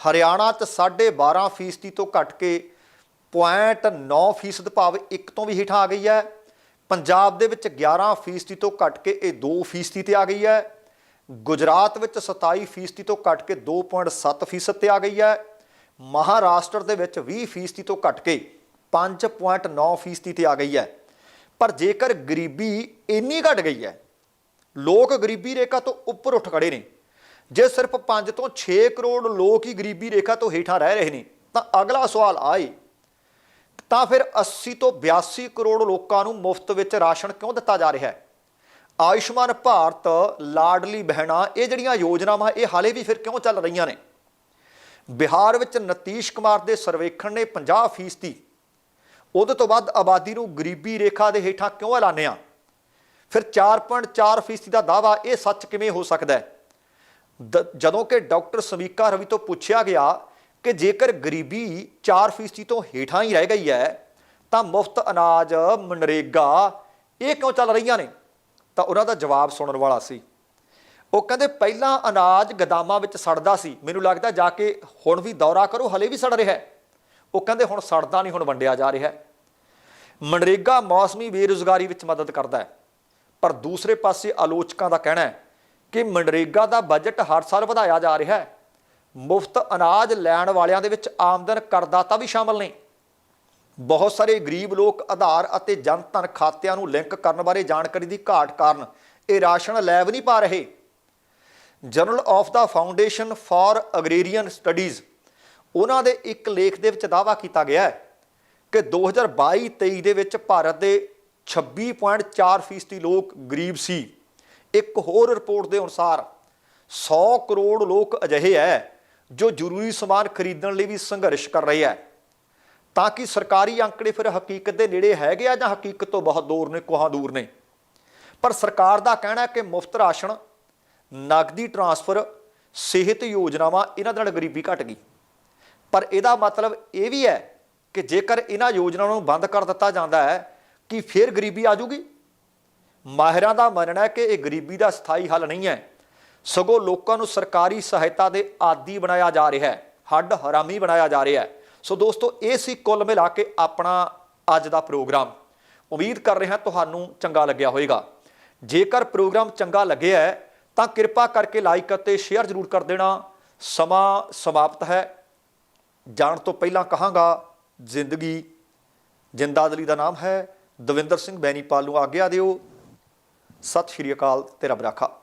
ਹਰਿਆਣਾ 'ਚ 12.5 ਫੀਸਦੀ ਤੋਂ ਘਟ ਕੇ 0.9 ਫੀਸਦ ਭਾਵ ਇੱਕ ਤੋਂ ਵੀ ਹੇਠਾਂ ਆ ਗਈ ਹੈ। ਪੰਜਾਬ ਦੇ ਵਿੱਚ 11 ਫੀਸਦੀ ਤੋਂ ਘਟ ਕੇ ਇਹ 2 ਫੀਸਦੀ ਤੇ ਆ ਗਈ ਹੈ। ਗੁਜਰਾਤ ਵਿੱਚ 27 ਫੀਸਦੀ ਤੋਂ ਘਟ ਕੇ 2.7 ਫੀਸਦ ਤੇ ਆ ਗਈ ਹੈ। ਮਹਾਰਾਸ਼ਟਰ ਦੇ ਵਿੱਚ 20 ਫੀਸਦੀ ਤੋਂ ਘਟ ਕੇ 5.9 ਫੀਸਦੀ ਤੇ ਆ ਗਈ ਹੈ। ਪਰ ਜੇਕਰ ਗਰੀਬੀ ਇੰਨੀ ਘਟ ਗਈ ਹੈ ਲੋਕ ਗਰੀਬੀ ਰੇਖਾ ਤੋਂ ਉੱਪਰ ਉੱਠ ਖੜੇ ਨੇ। ਜੇ ਸਿਰਫ 5 ਤੋਂ 6 ਕਰੋੜ ਲੋਕ ਹੀ ਗਰੀਬੀ ਰੇਖਾ ਤੋਂ ਹੇਠਾਂ ਰਹਿ ਰਹੇ ਨੇ, ਤਾਂ ਅਗਲਾ ਸਵਾਲ ਆਏ। ਤਾਂ ਫਿਰ 80 ਤੋਂ 82 ਕਰੋੜ ਲੋਕਾਂ ਨੂੰ ਮੁਫਤ ਵਿੱਚ ਰਾਸ਼ਨ ਕਿਉਂ ਦਿੱਤਾ ਜਾ ਰਿਹਾ ਹੈ? ਆਯੁਸ਼ਮਾਨ ਭਾਰਤ, ਲਾਡਲੀ ਬਹਿਣਾ, ਇਹ ਜਿਹੜੀਆਂ ਯੋਜਨਾਵਾਂ, ਇਹ ਹਾਲੇ ਵੀ ਫਿਰ ਕਿਉਂ ਚੱਲ ਰਹੀਆਂ ਨੇ? ਬਿਹਾਰ ਵਿੱਚ ਨਤੀਸ਼ ਕੁਮਾਰ ਦੇ ਸਰਵੇਖਣ ਨੇ 50 ਫੀਸਦੀ। ਉਹਦੇ ਤੋਂ ਵੱਧ ਆਬਾਦੀ ਨੂੰ ਗਰੀਬੀ ਰੇਖਾ ਦੇ ਹੇਠਾਂ ਕਿਉਂ ਐਲਾਨਿਆ? ਫਿਰ 4.4 ਫੀਸਦੀ ਦਾ ਦਾਵਾ ਇਹ ਸੱਚ ਕਿਵੇਂ ਹੋ ਸਕਦਾ ਹੈ? ਦ- ਜਦੋਂ ਕਿ ਡਾਕਟਰ ਸਮੀਕਾ ਰਵੀ ਤੋਂ ਪੁੱਛਿਆ ਗਿਆ ਕਿ ਜੇਕਰ ਗਰੀਬੀ 4 ਫੀਸਦੀ ਤੋਂ ਹੇਠਾਂ ਹੀ ਰਹਿ ਗਈ ਹੈ, ਤਾਂ ਮੁਫਤ ਅਨਾਜ, ਮਨਰੇਗਾ, ਇਹ ਕਿਉਂ ਚੱਲ ਰਹੀਆਂ ਨੇ? ਤਾਂ ਉਹਨਾਂ ਦਾ ਜਵਾਬ ਸੁਣਨ ਵਾਲਾ ਸੀ। ਉਹ ਕਹਿੰਦੇ ਪਹਿਲਾਂ ਅਨਾਜ ਗਦਾਮਾਂ ਵਿੱਚ ਸੜਦਾ ਸੀ। ਮੈਨੂੰ ਲੱਗਦਾ ਜਾ ਕੇ ਹੁਣ ਵੀ ਦੌਰਾ ਕਰੋ, ਹਲੇ ਵੀ ਸੜ ਰਿਹਾ ਉਹ ਕਹਿੰਦੇ ਹੁਣ ਸੜਦਾ ਨਹੀਂ, ਹੁਣ ਵੰਡਿਆ ਜਾ ਰਿਹਾ ਮਨਰੇਗਾ ਮੌਸਮੀ ਬੇਰੁਜ਼ਗਾਰੀ ਵਿੱਚ ਮਦਦ ਕਰਦਾ ਹੈ। ਪਰ ਦੂਸਰੇ ਪਾਸੇ ਆਲੋਚਕਾਂ ਦਾ ਕਹਿਣਾ ਹੈ ਕਿ ਮਨਰੇਗਾ ਦਾ ਬਜਟ ਹਰ ਸਾਲ ਵਧਾਇਆ ਜਾ ਰਿਹਾ ਹੈ। ਮੁਫਤ ਅਨਾਜ ਲੈਣ ਵਾਲਿਆਂ ਦੇ ਵਿੱਚ ਆਮਦਨ ਕਰਦਾਤਾ ਵੀ ਸ਼ਾਮਲ ਨੇ ਬਹੁਤ ਸਾਰੇ ਗਰੀਬ ਲੋਕ ਆਧਾਰ ਅਤੇ ਜਨ ਧਨ ਖਾਤਿਆਂ ਨੂੰ ਲਿੰਕ ਕਰਨ ਬਾਰੇ ਜਾਣਕਾਰੀ ਦੀ ਘਾਟ ਕਾਰਨ ਇਹ ਰਾਸ਼ਨ ਲੈ ਵੀ ਨਹੀਂ ਪਾ ਰਹੇ। ਜਰਨਲ ਆਫ ਦਾ ਫਾਊਂਡੇਸ਼ਨ ਫਾਰ ਅਗਰੇਰੀਅਨ ਸਟੱਡੀਜ਼, ਉਹਨਾਂ ਦੇ ਇੱਕ ਲੇਖ ਦੇ ਵਿੱਚ ਦਾਅਵਾ ਕੀਤਾ ਗਿਆ ਹੈ ਕਿ 2022-23 ਦੇ ਵਿੱਚ ਭਾਰਤ ਦੇ 26.4 ਫੀਸਦੀ ਲੋਕ ਗਰੀਬ ਸੀ। ਇੱਕ ਹੋਰ ਰਿਪੋਰਟ ਦੇ ਅਨੁਸਾਰ 100 ਕਰੋੜ ਲੋਕ ਅਜਿਹੇ ਹੈ ਜੋ ਜ਼ਰੂਰੀ ਸਮਾਨ ਖਰੀਦਣ ਲਈ ਵੀ ਸੰਘਰਸ਼ ਕਰ ਰਹੇ ਹੈ ਤਾਂ ਕਿ ਸਰਕਾਰੀ ਅੰਕੜੇ ਫਿਰ ਹਕੀਕਤ ਦੇ ਨੇੜੇ ਹੈਗੇ ਆ ਜਾਂ ਹਕੀਕਤ ਤੋਂ ਬਹੁਤ ਦੂਰ ਨੇ, ਕੋਹਾਂ ਦੂਰ ਨੇ। ਪਰ ਸਰਕਾਰ ਦਾ ਕਹਿਣਾ ਹੈ ਕਿ ਮੁਫਤ ਰਾਸ਼ਨ ਨਗਦੀ ਟਰਾਂਸਫਰ, ਸਿਹਤ ਯੋਜਨਾਵਾਂ ਇਹਨਾਂ ਦੇ ਨਾਲ ਗਰੀਬੀ ਘਟ ਗਈ। ਪਰ ਇਹਦਾ ਮਤਲਬ ਇਹ ਵੀ ਹੈ ਕਿ ਜੇਕਰ ਇਹਨਾਂ ਯੋਜਨਾਵਾਂ ਨੂੰ ਬੰਦ ਕਰ ਦਿੱਤਾ ਜਾਂਦਾ ਹੈ ਕਿ ਫਿਰ ਗਰੀਬੀ ਆ ਜੂਗੀ ਮਾਹਿਰਾਂ ਦਾ ਮੰਨਣਾ ਹੈ ਕਿ ਇਹ ਗਰੀਬੀ ਦਾ ਸਥਾਈ ਹੱਲ ਨਹੀਂ ਹੈ। ਸਗੋਂ ਲੋਕਾਂ ਨੂੰ ਸਰਕਾਰੀ ਸਹਾਇਤਾ ਦੇ ਆਦੀ ਬਣਾਇਆ ਜਾ ਰਿਹਾ ਹੈ। ਹੱਡ ਹਰਾਮੀ ਬਣਾਇਆ ਜਾ ਰਿਹਾ ਹੈ। ਸੋ ਦੋਸਤੋ, ਇਹ ਸੀ ਕੁੱਲ ਮਿਲਾ ਕੇ ਆਪਣਾ ਅੱਜ ਦਾ ਪ੍ਰੋਗਰਾਮ। ਉਮੀਦ ਕਰ ਰਿਹਾ ਤੁਹਾਨੂੰ ਚੰਗਾ ਲੱਗਿਆ ਹੋਵੇਗਾ। ਜੇਕਰ ਪ੍ਰੋਗਰਾਮ ਚੰਗਾ ਲੱਗਿਆ ਹੈ, ਤਾਂ ਕਿਰਪਾ ਕਰਕੇ ਲਾਈਕ ਅਤੇ ਸ਼ੇਅਰ ਜ਼ਰੂਰ ਕਰ ਦੇਣਾ। ਸਮਾਂ ਸਮਾਪਤ ਹੈ। ਜਾਣ ਤੋਂ ਪਹਿਲਾਂ ਕਹਾਂਗਾ, ਜ਼ਿੰਦਗੀ ਜਿੰਦਾਦਲੀ ਦਾ ਨਾਮ ਹੈ। ਦਵਿੰਦਰ ਸਿੰਘ ਬੈਨੀਪਾਲ ਨੂੰ ਆਗਿਆ ਦਿਓ। ਸਤਿ ਸ਼੍ਰੀ ਅਕਾਲ ਤੇ ਰੱਬ ਰਾਖਾ।